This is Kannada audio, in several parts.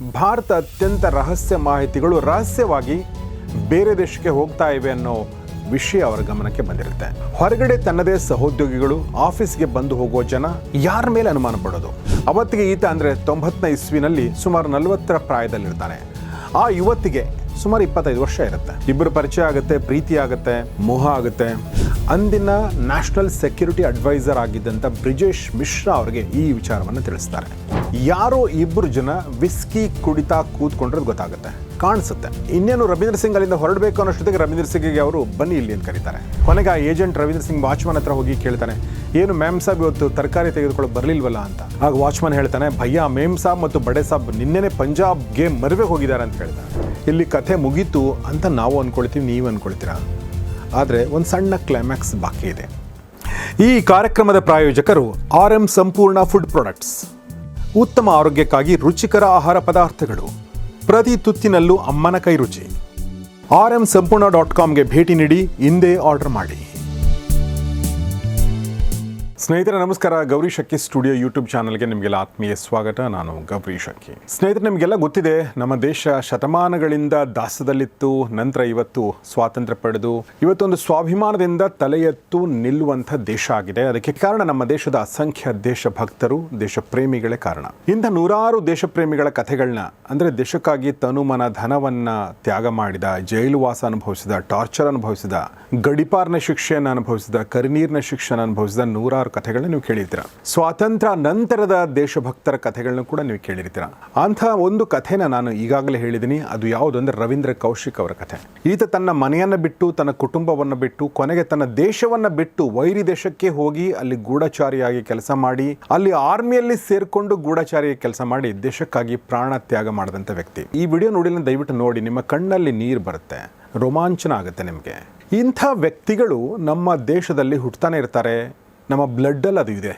ಭಾರತ ಅತ್ಯಂತ ರಹಸ್ಯ ಮಾಹಿತಿಗಳು ರಹಸ್ಯವಾಗಿ ಬೇರೆ ದೇಶಕ್ಕೆ ಹೋಗ್ತಾ ಇವೆ ಅನ್ನೋ ವಿಷಯ ಅವರ ಗಮನಕ್ಕೆ ಬಂದಿರುತ್ತೆ. ಹೊರಗಡೆ ತನ್ನದೇ ಸಹೋದ್ಯೋಗಿಗಳು ಆಫೀಸ್ಗೆ ಬಂದು ಹೋಗೋ ಜನ ಯಾರ ಮೇಲೆ ಅನುಮಾನ ಪಡೋದು? ಅವತ್ತಿಗೆ ಈತ ಅಂದರೆ ತೊಂಬತ್ತನೇ ಇಸ್ವಿನಲ್ಲಿ ಸುಮಾರು ನಲವತ್ತರ ಪ್ರಾಯದಲ್ಲಿರ್ತಾನೆ. ಆ ಯುವತಿಗೆ ಸುಮಾರು ಇಪ್ಪತ್ತೈದು ವರ್ಷ ಇರುತ್ತೆ. ಇಬ್ಬರು ಪರಿಚಯ ಆಗುತ್ತೆ, ಪ್ರೀತಿ ಆಗುತ್ತೆ, ಮೋಹ ಆಗುತ್ತೆ. ಅಂದಿನ ನ್ಯಾಷನಲ್ ಸೆಕ್ಯೂರಿಟಿ ಅಡ್ವೈಸರ್ ಆಗಿದ್ದಂಥ ಬ್ರಿಜೇಶ್ ಮಿಶ್ರಾ ಅವರಿಗೆ ಈ ವಿಚಾರವನ್ನು ತಿಳಿಸ್ತಾರೆ. ಯಾರೋ ಇಬ್ಬರು ಜನ ವಿಸ್ಕಿ ಕುಡಿತಾ ಕೂತ್ಕೊಂಡ್ರೆ ಗೊತ್ತಾಗುತ್ತೆ, ಕಾಣಿಸುತ್ತೆ. ಇನ್ನೇನು ರವೀಂದ್ರ ಸಿಂಗ್ ಅಲ್ಲಿಂದ ಹೊರಡಬೇಕು ಅನ್ನೋಷ್ಟೊತ್ತಿಗೆ ರವೀಂದ್ರ ಸಿಂಗ್ಗೆ ಅವರು ಬನ್ನಿ ಇಲ್ಲಿ ಅಂತ ಕರೀತಾರೆ. ಕೊನೆಗೆ ಆ ಏಜೆಂಟ್ ರವೀಂದ್ರ ಸಿಂಗ್ ವಾಚ್ಮನ್ ಹತ್ರ ಹೋಗಿ ಕೇಳ್ತಾನೆ, ಏನು ಮ್ಯಾಮ್ ಸಾಬ್ ಇವತ್ತು ತರಕಾರಿ ತೆಗೆದುಕೊಳ್ಳೋ ಬರಲಿಲ್ವಲ್ಲ ಅಂತ. ಆಗ ವಾಚ್ಮನ್ ಹೇಳ್ತಾನೆ, ಭಯ್ಯ ಮೇಮ್ ಸಾಬ್ ಮತ್ತು ಬಡೆ ಸಾಬ್ ನಿನ್ನೆನೆ ಪಂಜಾಬ್ಗೆ ಮದುವೆ ಹೋಗಿದ್ದಾರೆ ಅಂತ ಹೇಳ್ತಾನೆ. ಇಲ್ಲಿ ಕಥೆ ಮುಗೀತು ಅಂತ ನಾವು ಅಂದ್ಕೊಳ್ತೀವಿ ನೀವು ಅಂದ್ಕೊಳ್ತೀರಾ ಆದರೆ ಒಂದು ಸಣ್ಣ ಕ್ಲೈಮ್ಯಾಕ್ಸ್ ಬಾಕಿ ಇದೆ. ಈ ಕಾರ್ಯಕ್ರಮದ ಪ್ರಾಯೋಜಕರು R M Sampoorna food products ಉತ್ತಮ ಆರೋಗ್ಯಕ್ಕಾಗಿ ರುಚಿಕರ ಆಹಾರ ಪದಾರ್ಥಗಳು. ಪ್ರತಿ ತುತ್ತಿನಲ್ಲೂ ಅಮ್ಮನ ಕೈ ರುಚಿ ಆರ್ ಎಂ ಸಂಪೂರ್ಣ ಡಾಟ್ ಕಾಮ್ಗೆ ಭೇಟಿ ನೀಡಿ ಹಿಂದೆ ಆರ್ಡರ್ ಮಾಡಿ. ಸ್ನೇಹಿತರೆ, ನಮಸ್ಕಾರ. ಗೌರಿ ಶಕ್ಕಿ ಸ್ಟುಡಿಯೋ ಯೂಟ್ಯೂಬ್ ಚಾನಲ್ಗೆ ನಿಮಗೆಲ್ಲ ಆತ್ಮೀಯ ಸ್ವಾಗತ. ನಾನು ಗೌರಿ ಶಕ್ಕಿ ಸ್ನೇಹಿತರೆ, ನಿಮಗೆಲ್ಲ ಗೊತ್ತಿದೆ, ನಮ್ಮ ದೇಶ ಶತಮಾನಗಳಿಂದ ದಾಸದಲ್ಲಿತ್ತು, ನಂತರ ಇವತ್ತು ಸ್ವಾತಂತ್ರ್ಯ ಪಡೆದು, ಇವತ್ತೊಂದು ಸ್ವಾಭಿಮಾನದಿಂದ ತಲೆ ಎತ್ತು ನಿಲ್ಲುವಂಥ ದೇಶ ಆಗಿದೆ. ಅದಕ್ಕೆ ಕಾರಣ ನಮ್ಮ ದೇಶದ ಅಸಂಖ್ಯ ದೇಶಭಕ್ತರು ದೇಶ ಪ್ರೇಮಿಗಳೇ ಕಾರಣ. ಇಂಥ ನೂರಾರು ದೇಶ ಪ್ರೇಮಿಗಳ ಕಥೆಗಳನ್ನ ಅಂದರೆ ದೇಶಕ್ಕಾಗಿ ತನುಮನ ಧನವನ್ನ ತ್ಯಾಗ ಮಾಡಿದ, ಜೈಲುವಾಸ ಅನುಭವಿಸಿದ, ಟಾರ್ಚರ್ ಅನುಭವಿಸಿದ, ಗಡಿಪಾರ್ನ ಶಿಕ್ಷೆಯನ್ನು ಅನುಭವಿಸಿದ, ಕರಿನೀರಿನ ಶಿಕ್ಷೆಯನ್ನು ಅನುಭವಿಸಿದ ನೂರಾರು ಕಥೆಗಳನ್ನ ನೀವು ಕೇಳಿರ್ತೀರ. ಸ್ವಾತಂತ್ರ್ಯ ನಂತರದ ದೇಶಭಕ್ತರ ಕಥೆಗಳನ್ನ ಕೂಡ ನೀವು ಕೇಳಿರ್ತೀರ. ಅಂಥ ಒಂದು ಕಥೆನ ನಾನು ಈಗಾಗಲೇ ಹೇಳಿದ್ದೀನಿ ಅದು ಯಾವುದು ಅಂದರೆ ರವೀಂದ್ರ ಕೌಶಿಕ್ ಅವರ ಕಥೆ. ಈತ ತನ್ನ ಮನೆಯನ್ನು ಬಿಟ್ಟು, ತನ್ನ ಕುಟುಂಬವನ್ನು ಬಿಟ್ಟು, ಕೊನೆಗೆ ತನ್ನ ದೇಶವನ್ನ ಬಿಟ್ಟು ವೈರಿ ದೇಶಕ್ಕೆ ಹೋಗಿ ಅಲ್ಲಿ ಗೂಢಚಾರಿಯಾಗಿ ಕೆಲಸ ಮಾಡಿ, ಅಲ್ಲಿ ಆರ್ಮಿಯಲ್ಲಿ ಸೇರಿಕೊಂಡು ಗೂಢಚಾರಿಯ ಕೆಲಸ ಮಾಡಿ ದೇಶಕ್ಕಾಗಿ ಪ್ರಾಣ ತ್ಯಾಗ ಮಾಡಿದಂಥ ವ್ಯಕ್ತಿ. ಈ ವಿಡಿಯೋ ನೋಡಿಲ್ಲ, ದಯವಿಟ್ಟು ನೋಡಿ, ನಿಮ್ಮ ಕಣ್ಣಲ್ಲಿ ನೀರು ಬರುತ್ತೆ, ರೋಮಾಂಚನ ಆಗುತ್ತೆ ನಿಮಗೆ. ಇಂಥ ವ್ಯಕ್ತಿಗಳು ನಮ್ಮ ದೇಶದಲ್ಲಿ ಹುಟ್ಟತಾನೆ ಇರ್ತಾರೆ. ನಮ್ಮ ಬ್ಲಡ್ಡಲ್ಲಿ ಅದು ಇದೆ.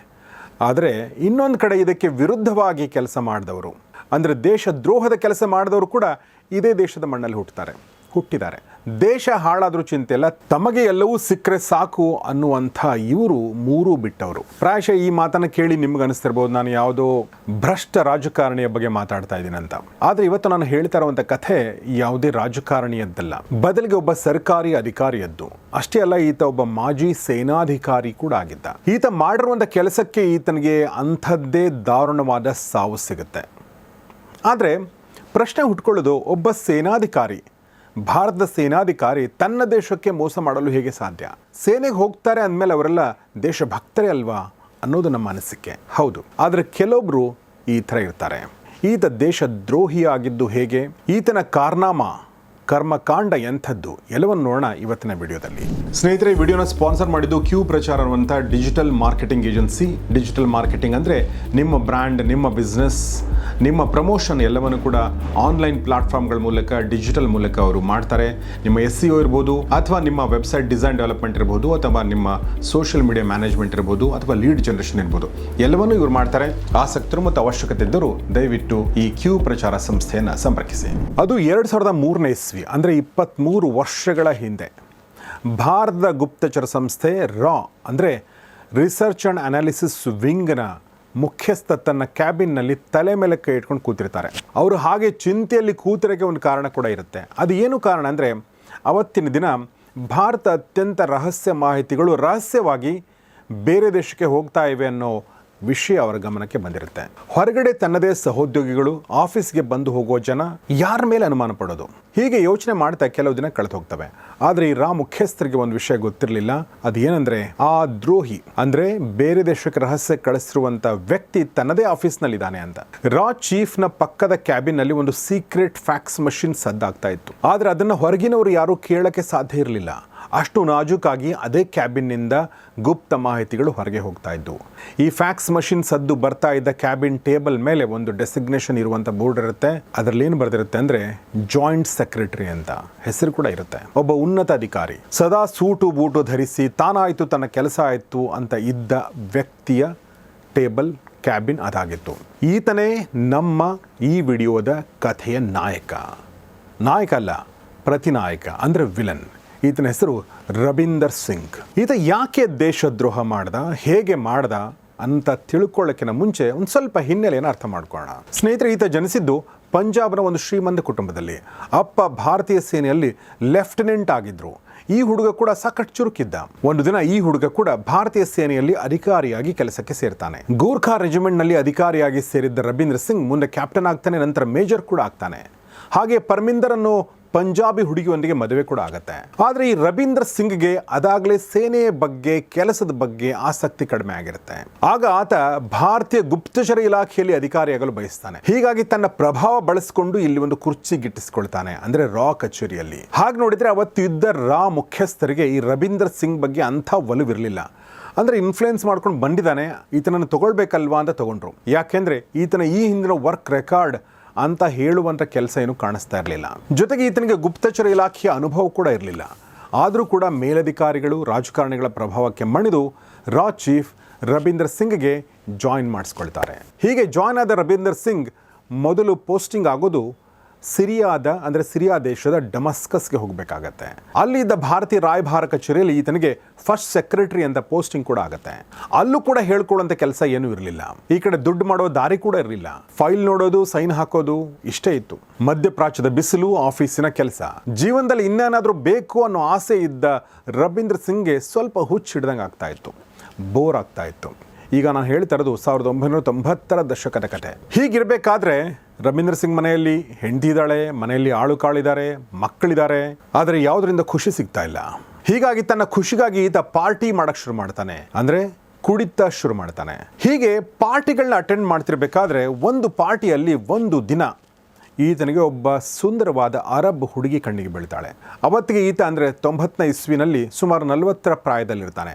ಆದರೆ ಇನ್ನೊಂದು ಕಡೆ ಇದಕ್ಕೆ ವಿರುದ್ಧವಾಗಿ ಕೆಲಸ ಮಾಡಿದವರು, ಅಂದರೆ ದೇಶ ದ್ರೋಹದ ಕೆಲಸ ಮಾಡಿದವರು ಕೂಡ ಇದೇ ದೇಶದ ಮಣ್ಣಲ್ಲಿ ಹುಟ್ಟುತ್ತಾರೆ ಹುಟ್ಟಿದ್ದಾರೆ. ದೇಶ ಹಾಳಾದ್ರೂ ಚಿಂತೆ ಇಲ್ಲ, ತಮಗೆ ಎಲ್ಲವೂ ಸಿಕ್ಕರೆ ಸಾಕು ಅನ್ನುವಂಥ ಇವರು ಮೂರು ಬಿಟ್ಟವರು. ಪ್ರಾಯಶಃ ಈ ಮಾತನ್ನು ಕೇಳಿ ನಿಮ್ಗೆ ಅನಿಸ್ತಿರ್ಬೋದು, ನಾನು ಯಾವುದೋ ಭ್ರಷ್ಟ ರಾಜಕಾರಣಿಯ ಬಗ್ಗೆ ಮಾತಾಡ್ತಾ ಇದ್ದೀನಿ ಅಂತ. ಆದರೆ ಇವತ್ತು ನಾನು ಹೇಳ್ತಾ ಇರುವಂಥ ಕಥೆ ಯಾವುದೇ ರಾಜಕಾರಣಿಯದ್ದಲ್ಲ. ಬದಲಿಗೆ ಒಬ್ಬ ಸರ್ಕಾರಿ ಅಧಿಕಾರಿಯದ್ದು. ಅಷ್ಟೇ ಅಲ್ಲ, ಈತ ಒಬ್ಬ ಮಾಜಿ ಸೇನಾಧಿಕಾರಿ ಕೂಡ ಆಗಿದ್ದ. ಈತ ಮಾಡಿರುವಂಥ ಕೆಲಸಕ್ಕೆ ಈತನಿಗೆ ಅಂಥದ್ದೇ ದಾರುಣವಾದ ಸಾವು ಸಿಗುತ್ತೆ. ಆದರೆ ಪ್ರಶ್ನೆ ಹುಟ್ಕೊಳ್ಳೋದು, ಒಬ್ಬ ಸೇನಾಧಿಕಾರಿ ಭಾರತದ ಸೇನಾಧಿಕಾರಿ ತನ್ನ ದೇಶಕ್ಕೆ ಮೋಸ ಮಾಡಲು ಹೇಗೆ ಸಾಧ್ಯ? ಸೇನೆಗೆ ಹೋಗ್ತಾರೆ ಅಂದಮೇಲೆ ಅವರೆಲ್ಲ ದೇಶಭಕ್ತರೇ ಅಲ್ವಾ ಅನ್ನೋದು ನಮ್ಮ ಅನಿಸಿಕೆ. ಹೌದು, ಆದರೆ ಕೆಲವೊಬ್ಬರು ಈ ಥರ ಇರ್ತಾರೆ. ಈತ ದೇಶ ದ್ರೋಹಿ ಆಗಿದ್ದು ಹೇಗೆ? ಈತನ ಕಾರ್ನಾಮ ಕರ್ಮಕಾಂಡ ಎಂಥದ್ದು? ಎಲ್ಲವನ್ನು ನೋಡೋಣ ಇವತ್ತಿನ ವಿಡಿಯೋದಲ್ಲಿ. ಸ್ನೇಹಿತರೆ ವಿಡಿಯೋನ ಸ್ಪಾನ್ಸರ್ ಮಾಡಿದ್ದು ಕ್ಯೂ ಪ್ರಚಾರ ಅನ್ನುವಂಥ digital marketing agency. Digital marketing ಅಂದರೆ ನಿಮ್ಮ ಬ್ರ್ಯಾಂಡ್, ನಿಮ್ಮ ಬಿಸ್ನೆಸ್, ನಿಮ್ಮ ಪ್ರಮೋಷನ್ ಎಲ್ಲವನ್ನು ಕೂಡ ಆನ್ಲೈನ್ ಪ್ಲಾಟ್ಫಾರ್ಮ್ಗಳ ಮೂಲಕ, ಡಿಜಿಟಲ್ ಮೂಲಕ ಅವರು ಮಾಡ್ತಾರೆ. ನಿಮ್ಮ ಎಸ್ ಸಿ ಒ ಇರ್ಬೋದು, ಅಥವಾ ನಿಮ್ಮ ವೆಬ್ಸೈಟ್ ಡಿಸೈನ್ ಡೆವಲಪ್ಮೆಂಟ್ ಇರ್ಬೋದು, ಅಥವಾ ನಿಮ್ಮ ಸೋಷಿಯಲ್ ಮೀಡಿಯಾ ಮ್ಯಾನೇಜ್ಮೆಂಟ್ ಇರ್ಬೋದು, ಅಥವಾ ಲೀಡ್ ಜನರೇಷನ್ ಇರ್ಬೋದು. ಎಲ್ಲವನ್ನೂ ಇವರು ಮಾಡ್ತಾರೆ. ಆಸಕ್ತರು ಮತ್ತು ಅವಶ್ಯಕತೆ ಇದ್ದರೂ ದಯವಿಟ್ಟು ಈ ಕ್ಯೂ ಪ್ರಚಾರ ಸಂಸ್ಥೆಯನ್ನು ಸಂಪರ್ಕಿಸಿ. ಅದು ಎರಡು ಸಾವಿರದ ಮೂರನೇ ಇಸ್ವಿ. ಅಂದರೆ ಇಪ್ಪತ್ತ್ಮೂರು ವರ್ಷಗಳ ಹಿಂದೆ. ಭಾರತದ ಗುಪ್ತಚರ ಸಂಸ್ಥೆ ರಾ, ಅಂದರೆ ರಿಸರ್ಚ್ ಆ್ಯಂಡ್ ಅನಾಲಿಸಿಸ್ ವಿಂಗ್ನ ಮುಖ್ಯಸ್ಥ ತನ್ನ ಕ್ಯಾಬಿನ್ನಲ್ಲಿ ತಲೆ ಮೇಲೆ ಕೈ ಇಟ್ಕೊಂಡು ಕೂತಿರ್ತಾರೆ. ಅವರು ಹಾಗೆ ಚಿಂತೆಯಲ್ಲಿ ಕೂತಿರೋಕ್ಕೆ ಒಂದು ಕಾರಣ ಕೂಡ ಇರುತ್ತೆ. ಅದು ಏನು ಕಾರಣ ಅಂದರೆ, ಅವತ್ತಿನ ದಿನ ಭಾರತ ಅತ್ಯಂತ ರಹಸ್ಯ ಮಾಹಿತಿಗಳು ರಹಸ್ಯವಾಗಿ ಬೇರೆ ದೇಶಕ್ಕೆ ಹೋಗ್ತಾ ಇವೆ ಅನ್ನೋ ವಿಷಯ ಅವರ ಗಮನಕ್ಕೆ ಬಂದಿರುತ್ತೆ. ಹೊರಗಡೆ ತನ್ನದೇ ಸಹೋದ್ಯೋಗಿಗಳು ಆಫೀಸ್ಗೆ ಬಂದು ಹೋಗೋ ಜನ ಯಾರ ಮೇಲೆ ಅನುಮಾನ ಪಡೋದು? ಹೀಗೆ ಯೋಚನೆ ಮಾಡ್ತಾ ಕೆಲವು ದಿನ ಕಳೆದು ಹೋಗ್ತವೆ. ಆದರೆ ಈ ರಾ ಮುಖ್ಯಸ್ಥರಿಗೆ ಒಂದು ವಿಷಯ ಗೊತ್ತಿರಲಿಲ್ಲ. ಅದೇನಂದ್ರೆ ಆ ದ್ರೋಹಿ, ಅಂದ್ರೆ ಬೇರೆ ದೇಶಕ್ಕೆ ರಹಸ್ಯ ಕಳಿಸಿರುವಂತ ವ್ಯಕ್ತಿ ತನ್ನದೇ ಆಫೀಸ್ನಲ್ಲಿದ್ದಾನೆ ಅಂತ. ರಾ ಚೀಫ್ನ ಪಕ್ಕದ ಕ್ಯಾಬಿನಲ್ಲಿ ಒಂದು ಸೀಕ್ರೆಟ್ ಫ್ಯಾಕ್ಸ್ ಮಷಿನ್ ಸದ್ದಾಗ್ತಾ ಇತ್ತು. ಆದರೆ ಅದನ್ನು ಹೊರಗಿನವರು ಯಾರೂ ಕೇಳಕ್ಕೆ ಸಾಧ್ಯ ಇರಲಿಲ್ಲ. ಅಷ್ಟು ನಾಜೂಕಾಗಿ ಅದೇ ಕ್ಯಾಬಿನ್ನಿಂದ ಗುಪ್ತ ಮಾಹಿತಿಗಳು ಹೊರಗೆ ಹೋಗ್ತಾ ಇದ್ದವು ಈ ಫ್ಯಾಕ್ಸ್ ಮಷಿನ್ ಸದ್ದು ಬರ್ತಾ ಇದ್ದ ಕ್ಯಾಬಿನ್ ಟೇಬಲ್ ಮೇಲೆ ಒಂದು ಡೆಸಿಗ್ನೇಷನ್ ಇರುವಂಥ ಬೋರ್ಡ್ ಇರುತ್ತೆ. ಅದರಲ್ಲಿ ಏನು ಬರ್ದಿರುತ್ತೆ ಅಂದ್ರೆ ಜಾಯಿಂಟ್ ಸೆಕ್ರೆಟರಿ ಅಂತ ಹೆಸರು ಕೂಡ ಇರುತ್ತೆ. ಒಬ್ಬ ಉನ್ನತ ಅಧಿಕಾರಿ, ಸದಾ ಸೂಟು ಬೂಟು ಧರಿಸಿ ತಾನಾಯಿತು ತನ್ನ ಕೆಲಸ ಆಯ್ತು ಅಂತ ಇದ್ದ ವ್ಯಕ್ತಿಯ ಟೇಬಲ್, ಕ್ಯಾಬಿನ್ ಅದಾಗಿತ್ತು. ಈತನೇ ನಮ್ಮ ಈ ವಿಡಿಯೋದ ಕಥೆಯ ನಾಯಕ. ನಾಯಕ ಅಲ್ಲ, ಪ್ರತಿನಾಯಕ, ಅಂದ್ರೆ ವಿಲನ್. ಈತನ ಹೆಸರು ರವೀಂದರ್ ಸಿಂಗ್. ಈತ ಯಾಕೆ ದೇಶದ್ರೋಹ ಮಾಡ್ದ, ಹೇಗೆ ಮಾಡ್ದ ಅಂತ ತಿಳ್ಕೊಳ್ಳೋಕ್ಕಿಂತ ಮುಂಚೆ ಒಂದು ಸ್ವಲ್ಪ ಹಿನ್ನೆಲೆಯನ್ನು ಅರ್ಥ ಮಾಡ್ಕೊಳ್ಳೋಣ. ಸ್ನೇಹಿತರೆ, ಈತ ಜನಿಸಿದ್ದು ಪಂಜಾಬ್ನ ಒಂದು ಶ್ರೀಮಂತ ಕುಟುಂಬದಲ್ಲಿ. ಅಪ್ಪ ಭಾರತೀಯ ಸೇನೆಯಲ್ಲಿ ಲೆಫ್ಟಿನೆಂಟ್ ಆಗಿದ್ರು. ಈ ಹುಡುಗ ಕೂಡ ಸಾಕಷ್ಟು ಚುರುಕಿದ್ದ. ಒಂದು ದಿನ ಈ ಹುಡುಗ ಕೂಡ ಭಾರತೀಯ ಸೇನೆಯಲ್ಲಿ ಅಧಿಕಾರಿಯಾಗಿ ಕೆಲಸಕ್ಕೆ ಸೇರ್ತಾನೆ. ಗೂರ್ಖಾ ರೆಜಿಮೆಂಟ್ನಲ್ಲಿ ಅಧಿಕಾರಿಯಾಗಿ ಸೇರಿದ್ದ ರವೀಂದ್ರ ಸಿಂಗ್ ಮುಂದೆ ಕ್ಯಾಪ್ಟನ್ ಆಗ್ತಾನೆ, ನಂತರ ಮೇಜರ್ ಕೂಡ ಆಗ್ತಾನೆ. ಹಾಗೆ ಪರ್ಮಿಂದರ್ ಪಂಜಾಬಿ ಹುಡುಗಿಯೊಂದಿಗೆ ಮದುವೆ ಕೂಡ ಆಗುತ್ತೆ. ಆದರೆ ಈ ರವೀಂದ್ರ ಸಿಂಗ್ಗೆ ಅದಾಗಲೇ ಸೇನೆಯ ಬಗ್ಗೆ, ಕೆಲಸದ ಬಗ್ಗೆ ಆಸಕ್ತಿ ಕಡಿಮೆ ಆಗಿರುತ್ತೆ. ಆಗ ಆತ ಭಾರತೀಯ ಗುಪ್ತಚರ ಇಲಾಖೆಯಲ್ಲಿ ಅಧಿಕಾರಿಯಾಗಲು ಬಯಸ್ತಾನೆ. ಹೀಗಾಗಿ ತನ್ನ ಪ್ರಭಾವ ಬಳಸಿಕೊಂಡು ಇಲ್ಲಿ ಒಂದು ಕುರ್ಚಿ ಗಿಟ್ಟಿಸಿಕೊಳ್ತಾನೆ, ಅಂದ್ರೆ ರಾ ಕಚೇರಿಯಲ್ಲಿ. ಹಾಗೆ ನೋಡಿದ್ರೆ ಅವತ್ತು ಇದ್ದ ರಾ ಮುಖ್ಯಸ್ಥರಿಗೆ ಈ ರವೀಂದ್ರ ಸಿಂಗ್ ಬಗ್ಗೆ ಅಂಥ ಒಲವಿರಲಿಲ್ಲ. ಅಂದರೆ ಇನ್ಫ್ಲುಯೆನ್ಸ್ ಮಾಡ್ಕೊಂಡು ಬಂದಿದ್ದಾನೆ, ಈತನನ್ನು ತಗೊಳ್ಬೇಕಲ್ವಾ ಅಂತ ತಗೊಂಡ್ರು. ಯಾಕೆಂದ್ರೆ ಈತನ ಈ ಹಿಂದಿನ ವರ್ಕ್ ರೆಕಾರ್ಡ್ ಅಂತ ಹೇಳುವಂಥ ಕೆಲಸ ಏನು ಕಾಣಿಸ್ತಾ ಇರಲಿಲ್ಲ. ಜೊತೆಗೆ ಈತನಿಗೆ ಗುಪ್ತಚರ ಇಲಾಖೆಯ ಅನುಭವ ಕೂಡ ಇರಲಿಲ್ಲ. ಆದರೂ ಕೂಡ ಮೇಲಧಿಕಾರಿಗಳು ರಾಜಕಾರಣಿಗಳ ಪ್ರಭಾವಕ್ಕೆ ಮಣಿದು ರಾ ಚೀಫ್ ರವೀಂದ್ರ ಸಿಂಗ್ಗೆ ಜಾಯಿನ್ ಮಾಡಿಸ್ಕೊಳ್ತಾರೆ. ಹೀಗೆ ಜಾಯ್ನ್ ಆದ ರವೀಂದ್ರ ಸಿಂಗ್ ಮೊದಲು ಪೋಸ್ಟಿಂಗ್ ಆಗೋದು ಸಿರಿಯಾದ, ಅಂದರೆ ಸಿರಿಯಾ ದೇಶದ ಡಮಸ್ಕಸ್ಗೆ ಹೋಗಬೇಕಾಗತ್ತೆ. ಅಲ್ಲಿದ್ದ ಭಾರತೀಯ ರಾಯಭಾರ ಕಚೇರಿಯಲ್ಲಿ ಈತನಿಗೆ ಫಸ್ಟ್ ಸೆಕ್ರೆಟರಿ ಅಂತ ಪೋಸ್ಟಿಂಗ್ ಕೂಡ ಆಗುತ್ತೆ. ಅಲ್ಲೂ ಕೂಡ ಹೇಳ್ಕೊಳ್ಳುವಂಥ ಕೆಲಸ ಏನೂ ಇರಲಿಲ್ಲ. ಈ ಕಡೆ ದುಡ್ಡು ಮಾಡೋ ದಾರಿ ಕೂಡ ಇರಲಿಲ್ಲ. ಫೈಲ್ ನೋಡೋದು, ಸೈನ್ ಹಾಕೋದು, ಇಷ್ಟೇ ಇತ್ತು. ಮಧ್ಯಪ್ರಾಚ್ಯದ ಬಿಸಿಲು, ಆಫೀಸಿನ ಕೆಲಸ. ಜೀವನದಲ್ಲಿ ಇನ್ನೇನಾದರೂ ಬೇಕು ಅನ್ನೋ ಆಸೆ ಇದ್ದ ರವೀಂದ್ರ ಸಿಂಗ್ಗೆ ಸ್ವಲ್ಪ ಹುಚ್ಚು ಹಿಡ್ದಂಗೆ ಆಗ್ತಾ ಇತ್ತು. ಬೋರ್ ಆಗ್ತಾ ಇತ್ತು. ಈಗ ನಾನು ಹೇಳ್ತಾ ಇರೋದು ಸಾವಿರದ ಒಂಬೈನೂರ ತೊಂಬತ್ತರ ದಶಕದ ಕತೆ. ಹೀಗಿರಬೇಕಾದ್ರೆ ರವೀಂದ್ರ ಸಿಂಗ್ ಮನೆಯಲ್ಲಿ ಹೆಂಡತಿ ಇದ್ದಾಳೆ ಮನೆಯಲ್ಲಿ ಆಳು ಕಾಳಿದ್ದಾರೆ, ಮಕ್ಕಳಿದ್ದಾರೆ, ಆದರೆ ಯಾವುದರಿಂದ ಖುಷಿ ಸಿಗ್ತಾ ಇಲ್ಲ? ಹೀಗಾಗಿ ತನ್ನ ಖುಷಿಗಾಗಿ ಈತ ಪಾರ್ಟಿ ಮಾಡಕ್ ಶುರು ಮಾಡ್ತಾನೆ. ಅಂದ್ರೆ ಕುಡಿತ ಶುರು ಮಾಡ್ತಾನೆ. ಹೀಗೆ ಪಾರ್ಟಿಗಳನ್ನ ಅಟೆಂಡ್ ಮಾಡ್ತಿರ್ಬೇಕಾದ್ರೆ ಒಂದು ಪಾರ್ಟಿಯಲ್ಲಿ ಒಂದು ದಿನ ಈತನಿಗೆ ಒಬ್ಬ ಸುಂದರವಾದ ಅರಬ್ ಹುಡುಗಿ ಕಣ್ಣಿಗೆ ಬೀಳ್ತಾಳೆ. ಅವತ್ತಿಗೆ ಈತ ಅಂದರೆ ತೊಂಬತ್ತನೇ ಇಸ್ವಿನಲ್ಲಿ ಸುಮಾರು ನಲವತ್ತರ ಪ್ರಾಯದಲ್ಲಿರ್ತಾನೆ.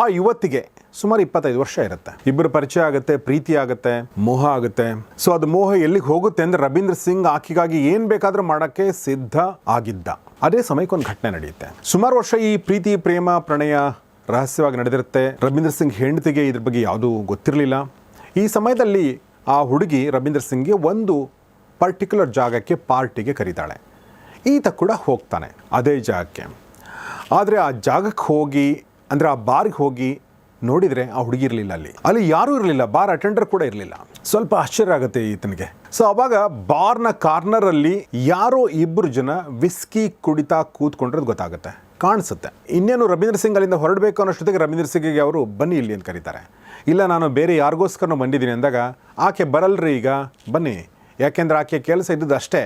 ಆ ಯುವತಿಗೆ ಸುಮಾರು ಇಪ್ಪತ್ತೈದು ವರ್ಷ ಇರುತ್ತೆ. ಇಬ್ಬರು ಪರಿಚಯ ಆಗುತ್ತೆ, ಪ್ರೀತಿ ಆಗುತ್ತೆ, ಮೋಹ ಆಗುತ್ತೆ. ಸೊ ಅದು ಮೋಹ ಎಲ್ಲಿಗೆ ಹೋಗುತ್ತೆ ಅಂದ್ರೆ ರವೀಂದ್ರ ಸಿಂಗ್ ಆಕೆಗಾಗಿ ಏನ್ ಬೇಕಾದ್ರೂ ಮಾಡಕ್ಕೆ ಸಿದ್ಧ ಆಗಿದ್ದ. ಅದೇ ಸಮಯಕ್ಕೆ ಒಂದು ಘಟನೆ ನಡೆಯುತ್ತೆ. ಸುಮಾರು ವರ್ಷ ಈ ಪ್ರೀತಿ, ಪ್ರೇಮ, ಪ್ರಣಯ ರಹಸ್ಯವಾಗಿ ನಡೆದಿರುತ್ತೆ. ರವೀಂದ್ರ ಸಿಂಗ್ ಹೆಂಡತಿಗೆ ಇದ್ರ ಬಗ್ಗೆ ಯಾವುದೂ ಗೊತ್ತಿರಲಿಲ್ಲ. ಈ ಸಮಯದಲ್ಲಿ ಆ ಹುಡುಗಿ ರವೀಂದ್ರ ಸಿಂಗ್ಗೆ ಒಂದು ಪರ್ಟಿಕ್ಯುಲರ್ ಜಾಗಕ್ಕೆ ಪಾರ್ಟಿಗೆ ಕರೀತಾಳೆ. ಈತ ಕೂಡ ಹೋಗ್ತಾನೆ ಅದೇ ಜಾಗಕ್ಕೆ. ಆದರೆ ಆ ಜಾಗಕ್ಕೆ ಹೋಗಿ, ಅಂದರೆ ಆ ಬಾರ್ಗೆ ಹೋಗಿ ನೋಡಿದರೆ ಆ ಹುಡುಗಿ ಇರಲಿಲ್ಲ ಅಲ್ಲಿ. ಅಲ್ಲಿ ಯಾರೂ ಇರಲಿಲ್ಲ ಬಾರ್ ಅಟೆಂಡರ್ ಕೂಡ ಇರಲಿಲ್ಲ. ಸ್ವಲ್ಪ ಆಶ್ಚರ್ಯ ಆಗುತ್ತೆ ಈತನಿಗೆ. ಸೊ ಅವಾಗ ಬಾರ್ನ ಕಾರ್ನರಲ್ಲಿ ಯಾರೋ ಇಬ್ಬರು ಜನ ವಿಸ್ಕಿ ಕುಡಿತಾ ಕೂತ್ಕೊಂಡಿರೋದು ಗೊತ್ತಾಗುತ್ತೆ, ಕಾಣಿಸುತ್ತೆ. ಇನ್ನೇನು ರವೀಂದ್ರ ಸಿಂಗ್ ಅಲ್ಲಿಂದ ಹೊರಡಬೇಕು ಅನ್ನೋಷ್ಟೊತ್ತಿಗೆ ರವೀಂದ್ರ ಸಿಂಗಿಗೆ ಅವರು, ಬನ್ನಿ ಇಲ್ಲಿ ಅಂತ ಕರೀತಾರೆ. ಇಲ್ಲ, ನಾನು ಬೇರೆ ಯಾರಿಗೋಸ್ಕರನೂ ಬಂದಿದ್ದೀನಿ ಅಂದಾಗ, ಆಕೆ ಬರಲ್ರಿ ಈಗ, ಬನ್ನಿ. ಯಾಕೆಂದ್ರೆ ಆಕೆ ಕೆಲಸ ಇದ್ದದ್ದು ಅಷ್ಟೇ,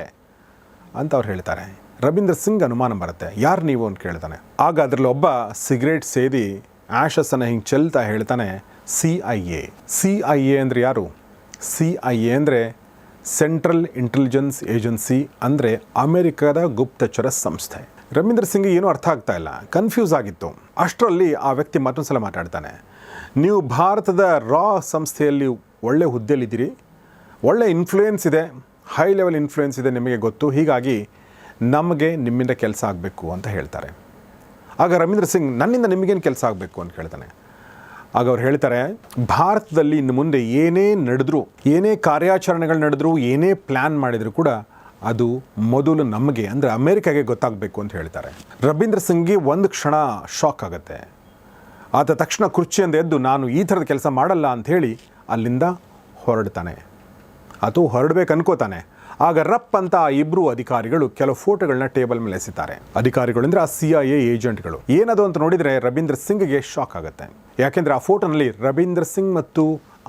ಅಂತ ಅವ್ರು ಹೇಳ್ತಾರೆ. ರವೀಂದ್ರ ಸಿಂಗ್ ಅನುಮಾನ ಬರುತ್ತೆ, ಯಾರು ನೀವು? ಅಂತ ಕೇಳ್ತಾನೆ. ಆಗ ಅದರಲ್ಲಿ ಒಬ್ಬ ಸಿಗರೇಟ್ ಸೇದಿ ಆ್ಯಶಸ್ಸನ್ನು ಹಿಂಗೆ ಚೆಲ್ತಾ ಹೇಳ್ತಾನೆ C I A. C I A ಅಂದರೆ ಯಾರು? ಸಿ ಐ ಎ ಅಂದರೆ ಸೆಂಟ್ರಲ್ ಇಂಟೆಲಿಜೆನ್ಸ್ ಏಜೆನ್ಸಿ ಅಂದರೆ ಅಮೆರಿಕದ ಗುಪ್ತಚರ ಸಂಸ್ಥೆ. ರವೀಂದ್ರ ಸಿಂಗ್ ಏನೂ ಅರ್ಥ ಆಗ್ತಾ ಇಲ್ಲ, ಕನ್ಫ್ಯೂಸ್ ಆಗಿತ್ತು. ಅಷ್ಟರಲ್ಲಿ ಆ ವ್ಯಕ್ತಿ ಮತ್ತೊಂದು ಸಲ ಮಾತಾಡ್ತಾನೆ, ನೀವು ಭಾರತದ ರಾ ಸಂಸ್ಥೆಯಲ್ಲಿ ಒಳ್ಳೆ ಹುದ್ದೆಯಲ್ಲಿದ್ದೀರಿ, ಒಳ್ಳೆ ಇನ್ಫ್ಲೂಯೆನ್ಸ್ ಇದೆ ಹೈ ಲೆವೆಲ್ ಇನ್ಫ್ಲೂಯೆನ್ಸ್ ಇದೆ ನಿಮಗೆ ಗೊತ್ತು, ಹೀಗಾಗಿ ನಮಗೆ ನಿಮ್ಮಿಂದ ಕೆಲಸ ಆಗಬೇಕು, ಅಂತ ಹೇಳ್ತಾರೆ. ಆಗ ರವೀಂದ್ರ ಸಿಂಗ್, ನನ್ನಿಂದ ನಿಮಗೇನು ಕೆಲಸ ಆಗಬೇಕು ಅಂತ ಹೇಳ್ತಾನೆ. ಆಗ ಅವ್ರು ಹೇಳ್ತಾರೆ, ಭಾರತದಲ್ಲಿ ಇನ್ನು ಮುಂದೆ ಏನೇ ನಡೆದರೂ, ಏನೇ ಕಾರ್ಯಾಚರಣೆಗಳು ನಡೆದರೂ, ಏನೇ ಪ್ಲ್ಯಾನ್ ಮಾಡಿದರೂ ಕೂಡ ಅದು ಮೊದಲು ನಮಗೆ, ಅಂದರೆ ಅಮೇರಿಕಾಗೆ ಗೊತ್ತಾಗಬೇಕು ಅಂತ ಹೇಳ್ತಾರೆ. ರವೀಂದ್ರ ಸಿಂಗ್ಗೆ ಒಂದು ಕ್ಷಣ ಶಾಕ್ ಆಗುತ್ತೆ. ಆತ ತಕ್ಷಣ ಕುರ್ಚಿಯಿಂದ ಎದ್ದು, ನಾನು ಈ ಥರದ ಕೆಲಸ ಮಾಡಲ್ಲ ಅಂಥೇಳಿ ಅಲ್ಲಿಂದ ಹೊರಡ್ತಾನೆ. ಅದು ಹೊರಡ್ಬೇಕು ಅನ್ಕೋತಾನೆ. ಆಗ ರಪ್ ಅಂತ ಆ ಇಬ್ರು ಅಧಿಕಾರಿಗಳು ಕೆಲವು ಫೋಟೋಗಳನ್ನ ಟೇಬಲ್ ಮೇಲೆ ಎಸಿತಾರೆ. ಅಧಿಕಾರಿಗಳು ಅಂದ್ರೆ ಆ ಸಿ ಐ ಎ ಏಜೆಂಟ್ಗಳು. ಏನದು ಅಂತ ನೋಡಿದ್ರೆ ರವೀಂದ್ರ ಸಿಂಗ್ಗೆ ಶಾಕ್ ಆಗುತ್ತೆ. ಯಾಕೆಂದ್ರೆ ಆ ಫೋಟೋನಲ್ಲಿ ರವೀಂದ್ರ ಸಿಂಗ್ ಮತ್ತು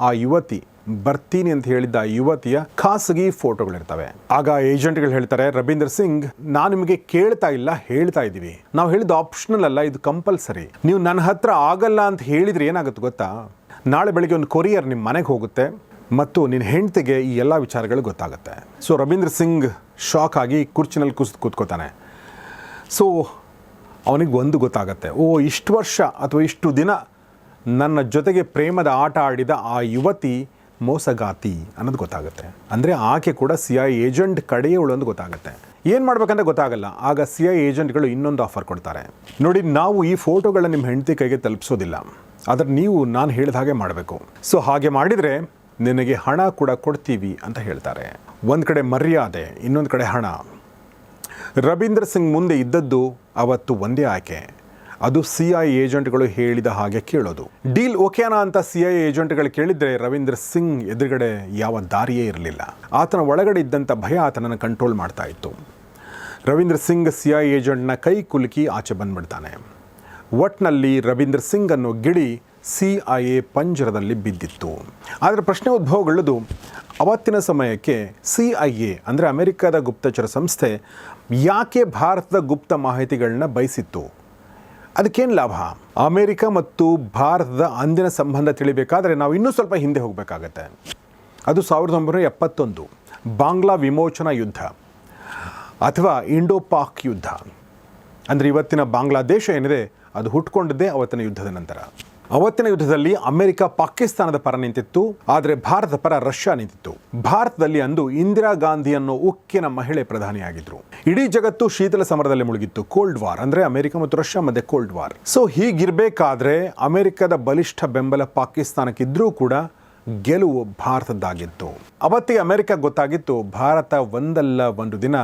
ಆ ಯುವತಿ, ಬರ್ತೀನಿ ಅಂತ ಹೇಳಿದ್ದ ಯುವತಿಯ ಖಾಸಗಿ ಫೋಟೋಗಳಿರ್ತವೆ. ಆಗ ಏಜೆಂಟ್ಗಳು ಹೇಳ್ತಾರೆ, ರವೀಂದ್ರ ಸಿಂಗ್, ನಾನು ನಿಮಗೆ ಕೇಳ್ತಾ ಇಲ್ಲ, ಹೇಳ್ತಾ ಇದ್ದೀವಿ. ನಾವು ಹೇಳಿದ ಆಪ್ಷನಲ್ ಅಲ್ಲ, ಇದು ಕಂಪಲ್ಸರಿ ನೀವು ನನ್ನ ಹತ್ರ ಆಗಲ್ಲ ಅಂತ ಹೇಳಿದ್ರೆ ಏನಾಗುತ್ತೆ ಗೊತ್ತಾ? ನಾಳೆ ಬೆಳಿಗ್ಗೆ ಒಂದು ಕೊರಿಯರ್ ನಿಮ್ಮ ಮನೆಗೆ ಹೋಗುತ್ತೆ. ಮತ್ತು ನಿನ್ನ ಹೆಂಡತಿಗೆ ಈ ಎಲ್ಲ ವಿಚಾರಗಳು ಗೊತ್ತಾಗುತ್ತೆ. ಸೊ ರವೀಂದ್ರ ಸಿಂಗ್ ಶಾಕ್ ಆಗಿ ಕುರ್ಚಿನಲ್ಲಿ ಕುಸ್, ಕೂತ್ಕೋತಾನೆ. ಸೊ ಅವನಿಗೆ ಒಂದು ಗೊತ್ತಾಗತ್ತೆ. ಓ, ಇಷ್ಟು ವರ್ಷ ಅಥವಾ ಇಷ್ಟು ದಿನ ನನ್ನ ಜೊತೆಗೆ ಪ್ರೇಮದ ಆಟ ಆಡಿದ ಆ ಯುವತಿ ಮೋಸಗಾತಿ ಅನ್ನೋದು ಗೊತ್ತಾಗುತ್ತೆ. ಅಂದರೆ ಆಕೆ ಕೂಡ ಸಿ ಐ ಏಜೆಂಟ್ ಕಡೆಯವಳು ಅಂತ ಗೊತ್ತಾಗುತ್ತೆ. ಏನು ಮಾಡ್ಬೇಕಂತ ಗೊತ್ತಾಗಲ್ಲ. ಆಗ ಸಿ ಐ ಏಜೆಂಟ್ಗಳು ಇನ್ನೊಂದು ಆಫರ್ ಕೊಡ್ತಾರೆ. ನೋಡಿ, ನಾವು ಈ ಫೋಟೋಗಳನ್ನ ನಿಮ್ಮ ಹೆಂಡತಿ ಕೈಗೆ ತಲುಪಿಸೋದಿಲ್ಲ. ಆದರೆ ನೀವು ನಾನು ಹೇಳಿದ ಹಾಗೆ ಮಾಡಬೇಕು. ಸೊ ಹಾಗೆ ಮಾಡಿದರೆ ನಿನಗೆ ಹಣ ಕೂಡ ಕೊಡ್ತೀವಿ ಅಂತ ಹೇಳ್ತಾರೆ. ಒಂದು ಕಡೆ ಮರ್ಯಾದೆ, ಇನ್ನೊಂದು ಕಡೆ ಹಣ. ರವೀಂದ್ರ ಸಿಂಗ್ ಮುಂದೆ ಇದ್ದದ್ದು ಅವತ್ತು ಒಂದೇ ಆಯ್ಕೆ. ಅದು ಸಿ ಐ ಏಜೆಂಟ್ಗಳು ಹೇಳಿದ ಹಾಗೆ ಕೇಳೋದು. ಡೀಲ್ ಓಕೆನಾ ಅಂತ ಸಿ ಐ ಏಜೆಂಟ್ಗಳು ಕೇಳಿದರೆ ರವೀಂದ್ರ ಸಿಂಗ್ ಎದುರುಗಡೆ ಯಾವ ದಾರಿಯೇ ಇರಲಿಲ್ಲ. ಆತನ ಒಳಗಡೆ ಇದ್ದಂಥ ಭಯ ಆತನನ್ನು ಕಂಟ್ರೋಲ್ ಮಾಡ್ತಾ ಇತ್ತು. ರವೀಂದ್ರ ಸಿಂಗ್ ಸಿ ಐ ಏಜೆಂಟ್ನ ಕೈ ಕುಲುಕಿ ಆಚೆ ಬಂದ್ಬಿಡ್ತಾನೆ. ಒಟ್ನಲ್ಲಿ ರವೀಂದ್ರ ಸಿಂಗ್ ಅನ್ನೋ ಗಿಳಿ ಸಿ ಪಂಜರದಲ್ಲಿ ಬಿದ್ದಿತ್ತು. ಆದರೆ ಪ್ರಶ್ನೆ ಉದ್ಭವಗೊಳ್ಳೋದು, ಅವತ್ತಿನ ಸಮಯಕ್ಕೆ ಸಿ ಐ ಎ, ಅಂದರೆ ಅಮೆರಿಕದ ಗುಪ್ತಚರ ಸಂಸ್ಥೆ, ಯಾಕೆ ಭಾರತದ ಗುಪ್ತ ಮಾಹಿತಿಗಳನ್ನ ಬಯಸಿತ್ತು? ಅದಕ್ಕೇನು ಲಾಭ? ಅಮೆರಿಕ ಮತ್ತು ಭಾರತದ ಅಂದಿನ ಸಂಬಂಧ ತಿಳಿಬೇಕಾದರೆ ನಾವು ಇನ್ನೂ ಸ್ವಲ್ಪ ಹಿಂದೆ ಹೋಗಬೇಕಾಗತ್ತೆ. ಅದು ಸಾವಿರದ ಒಂಬೈನೂರ ಎಪ್ಪತ್ತೊಂದು, ಬಾಂಗ್ಲಾ ವಿಮೋಚನಾ ಯುದ್ಧ, ಅಥವಾ ಇಂಡೋ ಪಾಕ್ ಯುದ್ಧ. ಅಂದರೆ ಇವತ್ತಿನ ಬಾಂಗ್ಲಾದೇಶ ಏನಿದೆ, ಅದು ಹುಟ್ಕೊಂಡಿದ್ದೇ ಅವತ್ತಿನ ಯುದ್ಧದ ನಂತರ. ಅವತ್ತಿನ ಯುದ್ಧದಲ್ಲಿ ಅಮೆರಿಕ ಪಾಕಿಸ್ತಾನದ ಪರ ನಿಂತಿತ್ತು, ಆದರೆ ಭಾರತದ ಪರ ರಷ್ಯಾ ನಿಂತಿತ್ತು. ಭಾರತದಲ್ಲಿ ಅಂದು ಇಂದಿರಾ ಗಾಂಧಿ ಅನ್ನೋ ಉಕ್ಕಿನ ಮಹಿಳೆ ಪ್ರಧಾನಿಯಾಗಿದ್ರು. ಇಡೀ ಜಗತ್ತು ಶೀತಲ ಸಮರದಲ್ಲಿ ಮುಳುಗಿತ್ತು. ಕೋಲ್ಡ್ ವಾರ್ ಅಂದ್ರೆ ಅಮೆರಿಕ ಮತ್ತು ರಷ್ಯಾ ಮಧ್ಯೆ ಕೋಲ್ಡ್ ವಾರ್ ಸೊ ಹೀಗಿರ್ಬೇಕಾದ್ರೆ ಅಮೆರಿಕದ ಬಲಿಷ್ಠ ಬೆಂಬಲ ಪಾಕಿಸ್ತಾನಕ್ಕಿದ್ರೂ ಕೂಡ ಗೆಲುವು ಭಾರತದ್ದಾಗಿತ್ತು. ಅವತ್ತಿಗೆ ಅಮೆರಿಕ ಗೊತ್ತಾಗಿತ್ತು, ಭಾರತ ಒಂದಲ್ಲ, ಒಂದು ದಿನ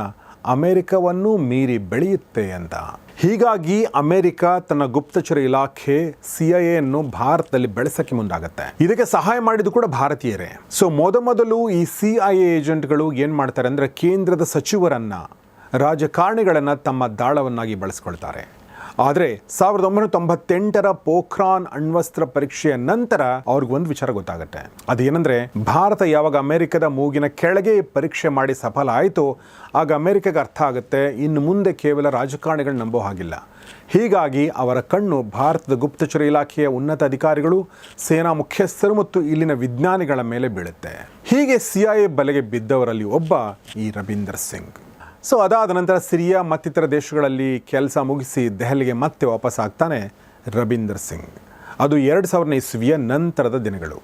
ಅಮೆರಿಕವನ್ನು ಮೀರಿ ಬೆಳೆಯುತ್ತೆ ಅಂತ. ಹೀಗಾಗಿ ಅಮೆರಿಕ ತನ್ನ ಗುಪ್ತಚರ ಇಲಾಖೆ ಸಿ ಐ ಅನ್ನು ಭಾರತದಲ್ಲಿ ಬೆಳೆಸಕ್ಕೆ ಮುಂದಾಗುತ್ತೆ. ಇದಕ್ಕೆ ಸಹಾಯ ಮಾಡಿದ್ದು ಕೂಡ ಭಾರತೀಯರೇ. ಸೊ ಮೊದಮೊದಲು ಈ ಸಿ ಐ ಎ ಏಜೆಂಟ್ಗಳು ಏನು ಮಾಡ್ತಾರೆ ಅಂದ್ರೆ ಕೇಂದ್ರದ ಸಚಿವರನ್ನ, ರಾಜಕಾರಣಿಗಳನ್ನ ತಮ್ಮ ದಾಳವನ್ನಾಗಿ ಬಳಸ್ಕೊಳ್ತಾರೆ. ಆದರೆ ಸಾವಿರದ ಒಂಬೈನೂರ ತೊಂಬತ್ತೆಂಟರ ಪೋಖ್ರಾನ್ ಅಣ್ವಸ್ತ್ರ ಪರೀಕ್ಷೆಯ ನಂತರ ಅವ್ರಿಗೊಂದು ವಿಚಾರ ಗೊತ್ತಾಗುತ್ತೆ. ಅದೇನೆಂದರೆ ಭಾರತ ಯಾವಾಗ ಅಮೆರಿಕದ ಮೂಗಿನ ಕೆಳಗೆ ಪರೀಕ್ಷೆ ಮಾಡಿ ಸಫಲ ಆಯಿತು, ಆಗ ಅಮೆರಿಕಗೆ ಅರ್ಥ ಆಗುತ್ತೆ, ಇನ್ನು ಮುಂದೆ ಕೇವಲ ರಾಜಕಾರಣಿಗಳು ನಂಬೋ ಹಾಗಿಲ್ಲ. ಹೀಗಾಗಿ ಅವರ ಕಣ್ಣು ಭಾರತದ ಗುಪ್ತಚರ ಇಲಾಖೆಯ ಉನ್ನತ ಅಧಿಕಾರಿಗಳು, ಸೇನಾ ಮುಖ್ಯಸ್ಥರು ಮತ್ತು ಇಲ್ಲಿನ ವಿಜ್ಞಾನಿಗಳ ಮೇಲೆ ಬೀಳುತ್ತೆ. ಹೀಗೆ ಸಿಐಎ ಬಲೆಗೆ ಬಿದ್ದವರಲ್ಲಿ ಒಬ್ಬ ಈ ರವೀಂದರ್ ಸಿಂಗ್. ಸೊ ಅದಾದ ನಂತರ ಸಿರಿಯಾ ಮತ್ತಿತರ ದೇಶಗಳಲ್ಲಿ ಕೆಲಸ ಮುಗಿಸಿ ದೆಹಲಿಗೆ ಮತ್ತೆ ವಾಪಸ್ ಆಗ್ತಾನೆ ರವೀಂದರ್ ಸಿಂಗ್. ಅದು ಎರಡು ಸಾವಿರನೇ ಇಸ್ವಿಯ ನಂತರದ ದಿನಗಳು.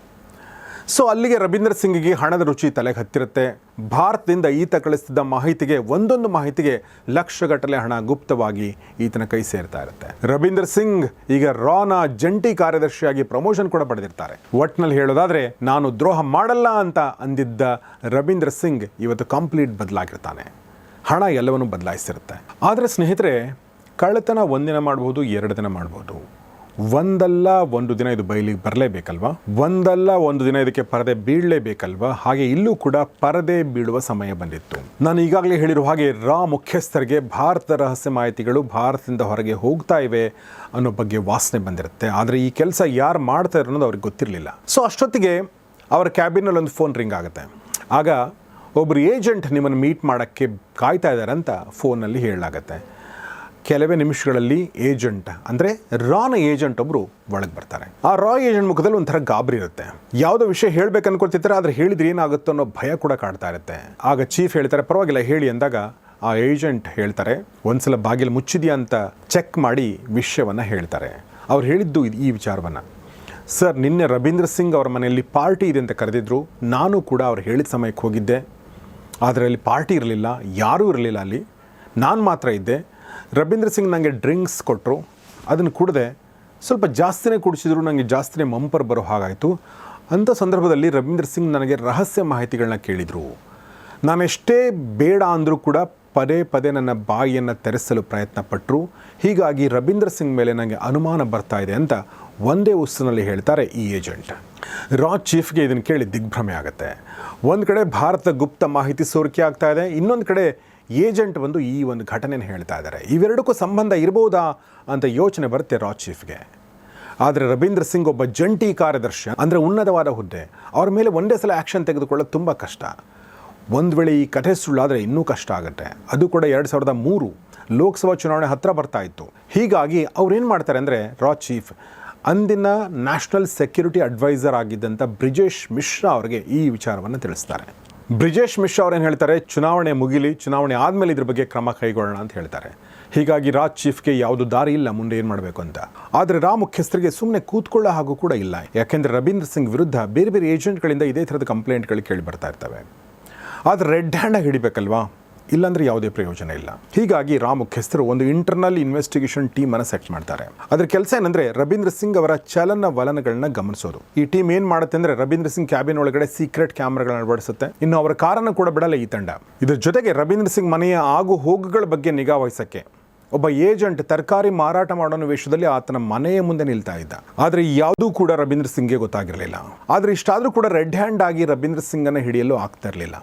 ಸೊ ಅಲ್ಲಿಗೆ ರವೀಂದ್ರ ಸಿಂಗಿಗೆ ಹಣದ ರುಚಿ ತಲೆಗೆ ಹತ್ತಿರುತ್ತೆ. ಭಾರತದಿಂದ ಈತ ಕಳಿಸ್ತಿದ್ದ ಮಾಹಿತಿಗೆ, ಒಂದೊಂದು ಮಾಹಿತಿಗೆ ಲಕ್ಷಗಟ್ಟಲೆ ಹಣ ಗುಪ್ತವಾಗಿ ಈತನ ಕೈ ಸೇರ್ತಾ ಇರುತ್ತೆ. ರವೀಂದ್ರ ಸಿಂಗ್ ಈಗ ರಾನ ಜಂಟಿ ಕಾರ್ಯದರ್ಶಿಯಾಗಿ ಪ್ರಮೋಷನ್ ಕೂಡ ಪಡೆದಿರ್ತಾರೆ. ಒಟ್ನಲ್ಲಿ ಹೇಳೋದಾದ್ರೆ, ನಾನು ದ್ರೋಹ ಮಾಡಲ್ಲ ಅಂತ ಅಂದಿದ್ದ ರವೀಂದ್ರ ಸಿಂಗ್ ಇವತ್ತು ಕಂಪ್ಲೀಟ್ ಬದಲಾಗಿರ್ತಾನೆ. ಹಣ ಎಲ್ಲವನ್ನು ಬದಲಾಯಿಸಿರುತ್ತೆ. ಆದರೆ ಸ್ನೇಹಿತರೆ, ಕಳ್ಳತನ ಒಂದಿನ ಮಾಡ್ಬೋದು, ಎರಡು ದಿನ ಮಾಡ್ಬೋದು. ಒಂದಲ್ಲ ಒಂದು ದಿನ ಇದು ಬಯಲಿಗೆ ಬರಲೇಬೇಕಲ್ವಾ? ಒಂದಲ್ಲ ಒಂದು ದಿನ ಇದಕ್ಕೆ ಪರದೆ ಬೀಳಲೇಬೇಕಲ್ವಾ? ಹಾಗೆ ಇಲ್ಲೂ ಕೂಡ ಪರದೆ ಬೀಳುವ ಸಮಯ ಬಂದಿತ್ತು. ನಾನು ಈಗಾಗಲೇ ಹೇಳಿರುವ ಹಾಗೆ ರಾ ಮುಖ್ಯಸ್ಥರಿಗೆ ಭಾರತದ ರಹಸ್ಯ ಮಾಹಿತಿಗಳು ಭಾರತದಿಂದ ಹೊರಗೆ ಹೋಗ್ತಾ ಇವೆ ಅನ್ನೋ ಬಗ್ಗೆ ವಾಸನೆ ಬಂದಿರುತ್ತೆ. ಆದರೆ ಈ ಕೆಲಸ ಯಾರು ಮಾಡ್ತಾ ಅನ್ನೋದು ಅವ್ರಿಗೆ ಗೊತ್ತಿರಲಿಲ್ಲ. ಸೊ ಅಷ್ಟೊತ್ತಿಗೆ ಅವರ ಕ್ಯಾಬಿನಲ್ಲಿ ಒಂದು ಫೋನ್ ರಿಂಗ್ ಆಗುತ್ತೆ. ಆಗ ಒಬ್ಬರು ಏಜೆಂಟ್ ನಿಮ್ಮನ್ನು ಮೀಟ್ ಮಾಡೋಕ್ಕೆ ಕಾಯ್ತಾ ಇದ್ದಾರೆ ಅಂತ ಫೋನಲ್ಲಿ ಹೇಳಲಾಗತ್ತೆ. ಕೆಲವೇ ನಿಮಿಷಗಳಲ್ಲಿ ಏಜೆಂಟ್, ಅಂದರೆ ರಾನ ಏಜೆಂಟ್ ಒಬ್ಬರು ಒಳಗೆ ಬರ್ತಾರೆ. ಆ ರಾ ಏಜೆಂಟ್ ಮುಖದಲ್ಲಿ ಒಂಥರ ಗಾಬರಿ ಇರುತ್ತೆ. ಯಾವುದೋ ವಿಷಯ ಹೇಳ್ಬೇಕು ಅನ್ಕೊಳ್ತಿರ್ತಾರೆ ಆದರೆ ಹೇಳಿದ್ರೆ ಏನಾಗುತ್ತೋ ಅನ್ನೋ ಭಯ ಕೂಡ ಕಾಡ್ತಾ ಇರುತ್ತೆ. ಆಗ ಚೀಫ್ ಹೇಳ್ತಾರೆ, ಪರವಾಗಿಲ್ಲ, ಹೇಳಿ ಅಂದಾಗ ಆ ಏಜೆಂಟ್ ಹೇಳ್ತಾರೆ, ಒಂದ್ಸಲ ಬಾಗಿಲು ಮುಚ್ಚಿದೆಯಾ ಅಂತ ಚೆಕ್ ಮಾಡಿ ವಿಷಯವನ್ನು ಹೇಳ್ತಾರೆ. ಅವ್ರು ಹೇಳಿದ್ದು ಇದು- ಈ ವಿಚಾರವನ್ನು. ಸರ್, ನಿನ್ನೆ ರವೀಂದ್ರ ಸಿಂಗ್ ಅವರ ಮನೆಯಲ್ಲಿ ಪಾರ್ಟಿ ಇದೆ ಅಂತ ಕರೆದಿದ್ರು. ನಾನು ಕೂಡ ಅವ್ರು ಹೇಳಿದ ಸಮಯಕ್ಕೆ ಹೋಗಿದ್ದೆ. ಆದರೆ ಅಲ್ಲಿ ಪಾರ್ಟಿ ಇರಲಿಲ್ಲ, ಯಾರೂ ಇರಲಿಲ್ಲ ಅಲ್ಲಿ. ನಾನು ಮಾತ್ರ ಇದ್ದೆ. ರವೀಂದ್ರ ಸಿಂಗ್ ನನಗೆ ಡ್ರಿಂಕ್ಸ್ ಕೊಟ್ಟರು ಅದನ್ನು ಕುಡಿದೆ. ಸ್ವಲ್ಪ ಜಾಸ್ತಿನೇ ಕುಡಿಸಿದ್ರು ನನಗೆ ಜಾಸ್ತಿನೇ ಮಂಪರ್ ಬರೋ ಹಾಗಾಯಿತು. ಅಂಥ ಸಂದರ್ಭದಲ್ಲಿ ರವೀಂದ್ರ ಸಿಂಗ್ ನನಗೆ ರಹಸ್ಯ ಮಾಹಿತಿಗಳನ್ನ ಕೇಳಿದರು. ನಾನೆಷ್ಟೇ ಬೇಡ ಅಂದರೂ ಕೂಡ ಪದೇ ಪದೇ ನನ್ನ ಬಾಯಿಯನ್ನು ತೆರೆಸಲು ಪ್ರಯತ್ನ ಪಟ್ಟರು ಹೀಗಾಗಿ ರವೀಂದ್ರ ಸಿಂಗ್ ಮೇಲೆ ನನಗೆ ಅನುಮಾನ ಬರ್ತಾ ಇದೆ ಅಂತ ಒಂದೇ ಉಸ್ಸಿನಲ್ಲಿ ಹೇಳ್ತಾರೆ ಈ ಏಜೆಂಟ್. ರಾ ಚೀಫ್ಗೆ ಇದನ್ನು ಕೇಳಿ ದಿಗ್ಭ್ರಮೆ ಆಗುತ್ತೆ. ಒಂದು ಕಡೆ ಭಾರತ ಗುಪ್ತ ಮಾಹಿತಿ ಸೋರಿಕೆ ಆಗ್ತಾ ಇದೆ, ಇನ್ನೊಂದು ಕಡೆ ಏಜೆಂಟ್ ಬಂದು ಈ ಒಂದು ಘಟನೆಯನ್ನು ಹೇಳ್ತಾ ಇದ್ದಾರೆ ಇವೆರಡಕ್ಕೂ ಸಂಬಂಧ ಇರ್ಬೋದಾ ಅಂತ ಯೋಚನೆ ಬರುತ್ತೆ ರಾ ಚೀಫ್ಗೆ. ಆದರೆ ರವೀಂದ್ರ ಸಿಂಗ್ ಒಬ್ಬ ಜಂಟಿ ಕಾರ್ಯದರ್ಶಿ, ಅಂದರೆ ಉನ್ನತವಾದ ಹುದ್ದೆ, ಅವ್ರ ಮೇಲೆ ಒಂದೇ ಸಲ ಆ್ಯಕ್ಷನ್ ತೆಗೆದುಕೊಳ್ಳೋದು ತುಂಬ ಕಷ್ಟ. ಒಂದು ವೇಳೆ ಈ ಕಥೆ ಸುಳ್ಳಾದರೆ ಇನ್ನೂ ಕಷ್ಟ ಆಗುತ್ತೆ. ಅದು ಕೂಡ ಎರಡು ಸಾವಿರದ ಮೂರು ಲೋಕಸಭಾ ಚುನಾವಣೆ ಹತ್ತಿರ ಬರ್ತಾ ಇತ್ತು. ಹೀಗಾಗಿ ಅವ್ರು ಏನು ಮಾಡ್ತಾರೆ ಅಂದರೆ ರಾ ಚೀಫ್ ಅಂದಿನ ನ್ಯಾಷನಲ್ ಸೆಕ್ಯೂರಿಟಿ ಅಡ್ವೈಸರ್ ಆಗಿದ್ದಂಥ ಬ್ರಿಜೇಶ್ ಮಿಶ್ರಾ ಅವರಿಗೆ ಈ ವಿಚಾರವನ್ನು ತಿಳಿಸ್ತಾರೆ. ಬ್ರಿಜೇಶ್ ಮಿಶ್ರಾ ಅವ್ರು ಏನು ಹೇಳ್ತಾರೆ? ಚುನಾವಣೆ ಮುಗಿಲಿ, ಚುನಾವಣೆ ಆದಮೇಲೆ ಇದ್ರ ಬಗ್ಗೆ ಕ್ರಮ ಕೈಗೊಳ್ಳೋಣ ಅಂತ ಹೇಳ್ತಾರೆ. ಹೀಗಾಗಿ ರಾಜ್ ಚೀಫ್ಗೆ ಯಾವುದು ದಾರಿ ಇಲ್ಲ, ಮುಂದೆ ಏನು ಮಾಡಬೇಕು ಅಂತ. ಆದರೆ ರಾ ಮುಖ್ಯಸ್ಥರಿಗೆ ಸುಮ್ಮನೆ ಕೂತ್ಕೊಳ್ಳೋ ಹಾಗೂ ಕೂಡ ಇಲ್ಲ. ಯಾಕೆಂದರೆ ರವೀಂದ್ರ ಸಿಂಗ್ ವಿರುದ್ಧ ಬೇರೆ ಬೇರೆ ಏಜೆಂಟ್ಗಳಿಂದ ಇದೇ ಥರದ ಕಂಪ್ಲೇಂಟ್ಗಳು ಕೇಳಿ ಬರ್ತಾ ಇರ್ತವೆ. ಆದರೆ ರೆಡ್ ಹ್ಯಾಂಡಾಗಿ ಹಿಡಿಬೇಕಲ್ವಾ? ಇಲ್ಲಾಂದ್ರೆ ಯಾವುದೇ ಪ್ರಯೋಜನ ಇಲ್ಲ. ಹೀಗಾಗಿ ರಾ ಮುಖ್ಯಸ್ಥರು ಒಂದು ಇಂಟರ್ನಲ್ ಇನ್ವೆಸ್ಟಿಗೇಷನ್ ಟೀಮ್ ಅನ್ನು ಸೆಟ್ ಮಾಡ್ತಾರೆ. ಅದ್ರ ಕೆಲಸ ಏನಂದ್ರೆ ರವೀಂದ್ರ ಸಿಂಗ್ ಅವರ ಚಲನ ವಲನಗಳನ್ನ ಗಮನಿಸೋದು. ಈ ಟೀಮ್ ಏನ್ ಮಾಡುತ್ತೆ ಅಂದ್ರೆ ರವೀಂದ್ರ ಸಿಂಗ್ ಕ್ಯಾಬಿನ್ ಒಳಗಡೆ ಸೀಕ್ರೆಟ್ ಕ್ಯಾಮ್ರಾಗಳನ್ನ ಅಳವಡಿಸುತ್ತೆ. ಇನ್ನು ಅವರ ಕಾರನ್ನು ಕೂಡ ಬಿಡಲ್ಲ ಈ ತಂಡ. ಇದ್ರ ಜೊತೆಗೆ ರವೀಂದ್ರ ಸಿಂಗ್ ಮನೆಯ ಆಗು ಹೋಗುಗಳ ಬಗ್ಗೆ ನಿಗಾ ವಹಿಸಕ್ಕೆ. ಒಬ್ಬ ಏಜೆಂಟ್ ತರಕಾರಿ ಮಾರಾಟ ಮಾಡೋ ವೇಷದಲ್ಲಿ ಆತನ ಮನೆಯ ಮುಂದೆ ನಿಲ್ತಾ ಇದ್ದ. ಆದರೆ ಯಾವುದೂ ಕೂಡ ರವೀಂದ್ರ ಸಿಂಗ್ಗೆ ಗೊತ್ತಾಗಿರಲಿಲ್ಲ. ಆದರೆ ಇಷ್ಟಾದರೂ ಕೂಡ ರೆಡ್ ಹ್ಯಾಂಡ್ ಆಗಿ ರವೀಂದ್ರ ಸಿಂಗನ್ನು ಹಿಡಿಯಲು ಆಗ್ತಾ ಇರಲಿಲ್ಲ.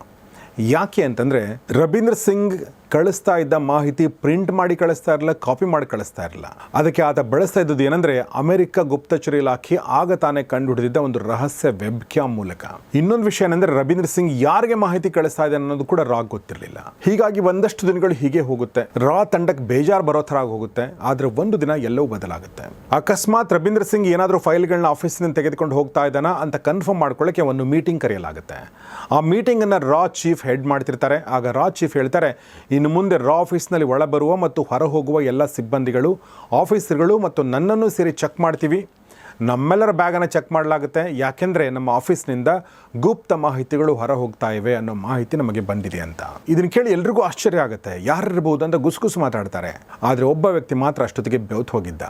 ಯಾಕೆ ಅಂತಂದರೆ ರವೀಂದ್ರ ಸಿಂಗ್ ಕಳಿಸ್ತಾ ಇದ್ದ ಮಾಹಿತಿ ಪ್ರಿಂಟ್ ಮಾಡಿ ಕಳಿಸ್ತಾ ಇರಲಿಲ್ಲ, ಕಾಪಿ ಮಾಡಿ ಕಳಿಸ್ತಾ ಇರಲಿಲ್ಲ. ಅದಕ್ಕೆ ಆತ ಬಳಸ್ತಾ ಇದ್ದದ್ದು ಏನಂದ್ರೆ, ಅಮೆರಿಕ ಗುಪ್ತಚರ ಇಲಾಖೆ ಆಗ ತಾನೇ ಕಂಡುಹಿಡಿದಿದ್ದ ಒಂದು ರಹಸ್ಯ ವೆಬ್ ಕ್ಯಾಮ್ ಮೂಲಕ. ಇನ್ನೊಂದು ವಿಷಯ ಏನಂದ್ರೆ, ರವೀಂದ್ರ ಸಿಂಗ್ ಯಾರಿಗೆ ಮಾಹಿತಿ ಕಳಿಸ್ತಾ ಇದೆ ಅನ್ನೋದು ಕೂಡ ರಾ ಗೊತ್ತಿರಲಿಲ್ಲ. ಹೀಗಾಗಿ ಒಂದಷ್ಟು ದಿನಗಳು ಹೀಗೆ ಹೋಗುತ್ತೆ. ರಾ ತಂಡಕ್ಕೆ ಬೇಜಾರು ಬರೋ ಥರ ಹೋಗುತ್ತೆ ಆದ್ರೆ ಒಂದು ದಿನ ಎಲ್ಲವೂ ಬದಲಾಗುತ್ತೆ. ಅಕಸ್ಮಾತ್ ರವೀಂದ್ರ ಸಿಂಗ್ ಏನಾದರೂ ಫೈಲ್ಗಳನ್ನ ಆಫೀಸಿನಿಂದ ತೆಗೆದುಕೊಂಡು ಹೋಗ್ತಾ ಇದ್ದಾನ ಅಂತ ಕನ್ಫರ್ಮ್ ಮಾಡ್ಕೊಳ್ಳೋಕೆ ಒಂದು ಮೀಟಿಂಗ್ ಕರೆಯಲಾಗುತ್ತೆ. ಆ ಮೀಟಿಂಗ್ ಅನ್ನ ರಾ ಚೀಫ್ ಹೆಡ್ ಮಾಡ್ತಿರ್ತಾರೆ. ಆಗ ರಾ ಚೀಫ್ ಹೇಳ್ತಾರೆ ಇನ್ನು ಮುಂದೆ ರಾ ಆಫೀಸ್ನಲ್ಲಿ ಒಳಬರುವ ಮತ್ತು ಹೊರಹೋಗುವ ಎಲ್ಲ ಸಿಬ್ಬಂದಿಗಳು ಆಫೀಸರ್ಗಳು ಮತ್ತು ನನ್ನನ್ನು ಸೇರಿ ಚೆಕ್ ಮಾಡ್ತೀವಿ. ನಮ್ಮೆಲ್ಲರ ಬ್ಯಾಗನ್ನು ಚೆಕ್ ಮಾಡಲಾಗುತ್ತೆ. ಯಾಕೆಂದರೆ ನಮ್ಮ ಆಫೀಸ್ನಿಂದ ಗುಪ್ತ ಮಾಹಿತಿಗಳು ಹೊರ ಹೋಗ್ತಾ ಇವೆ ಅನ್ನೋ ಮಾಹಿತಿ ನಮಗೆ ಬಂದಿದೆ ಅಂತ. ಇದನ್ನು ಕೇಳಿ ಎಲ್ರಿಗೂ ಆಶ್ಚರ್ಯ ಆಗುತ್ತೆ. ಯಾರಿರ್ಬೋದು ಅಂತ ಗುಸುಗುಸು ಮಾತಾಡ್ತಾರೆ. ಆದರೆ ಒಬ್ಬ ವ್ಯಕ್ತಿ ಮಾತ್ರ ಅಷ್ಟೊತ್ತಿಗೆ ಬೆವ್ತು ಹೋಗಿದ್ದ.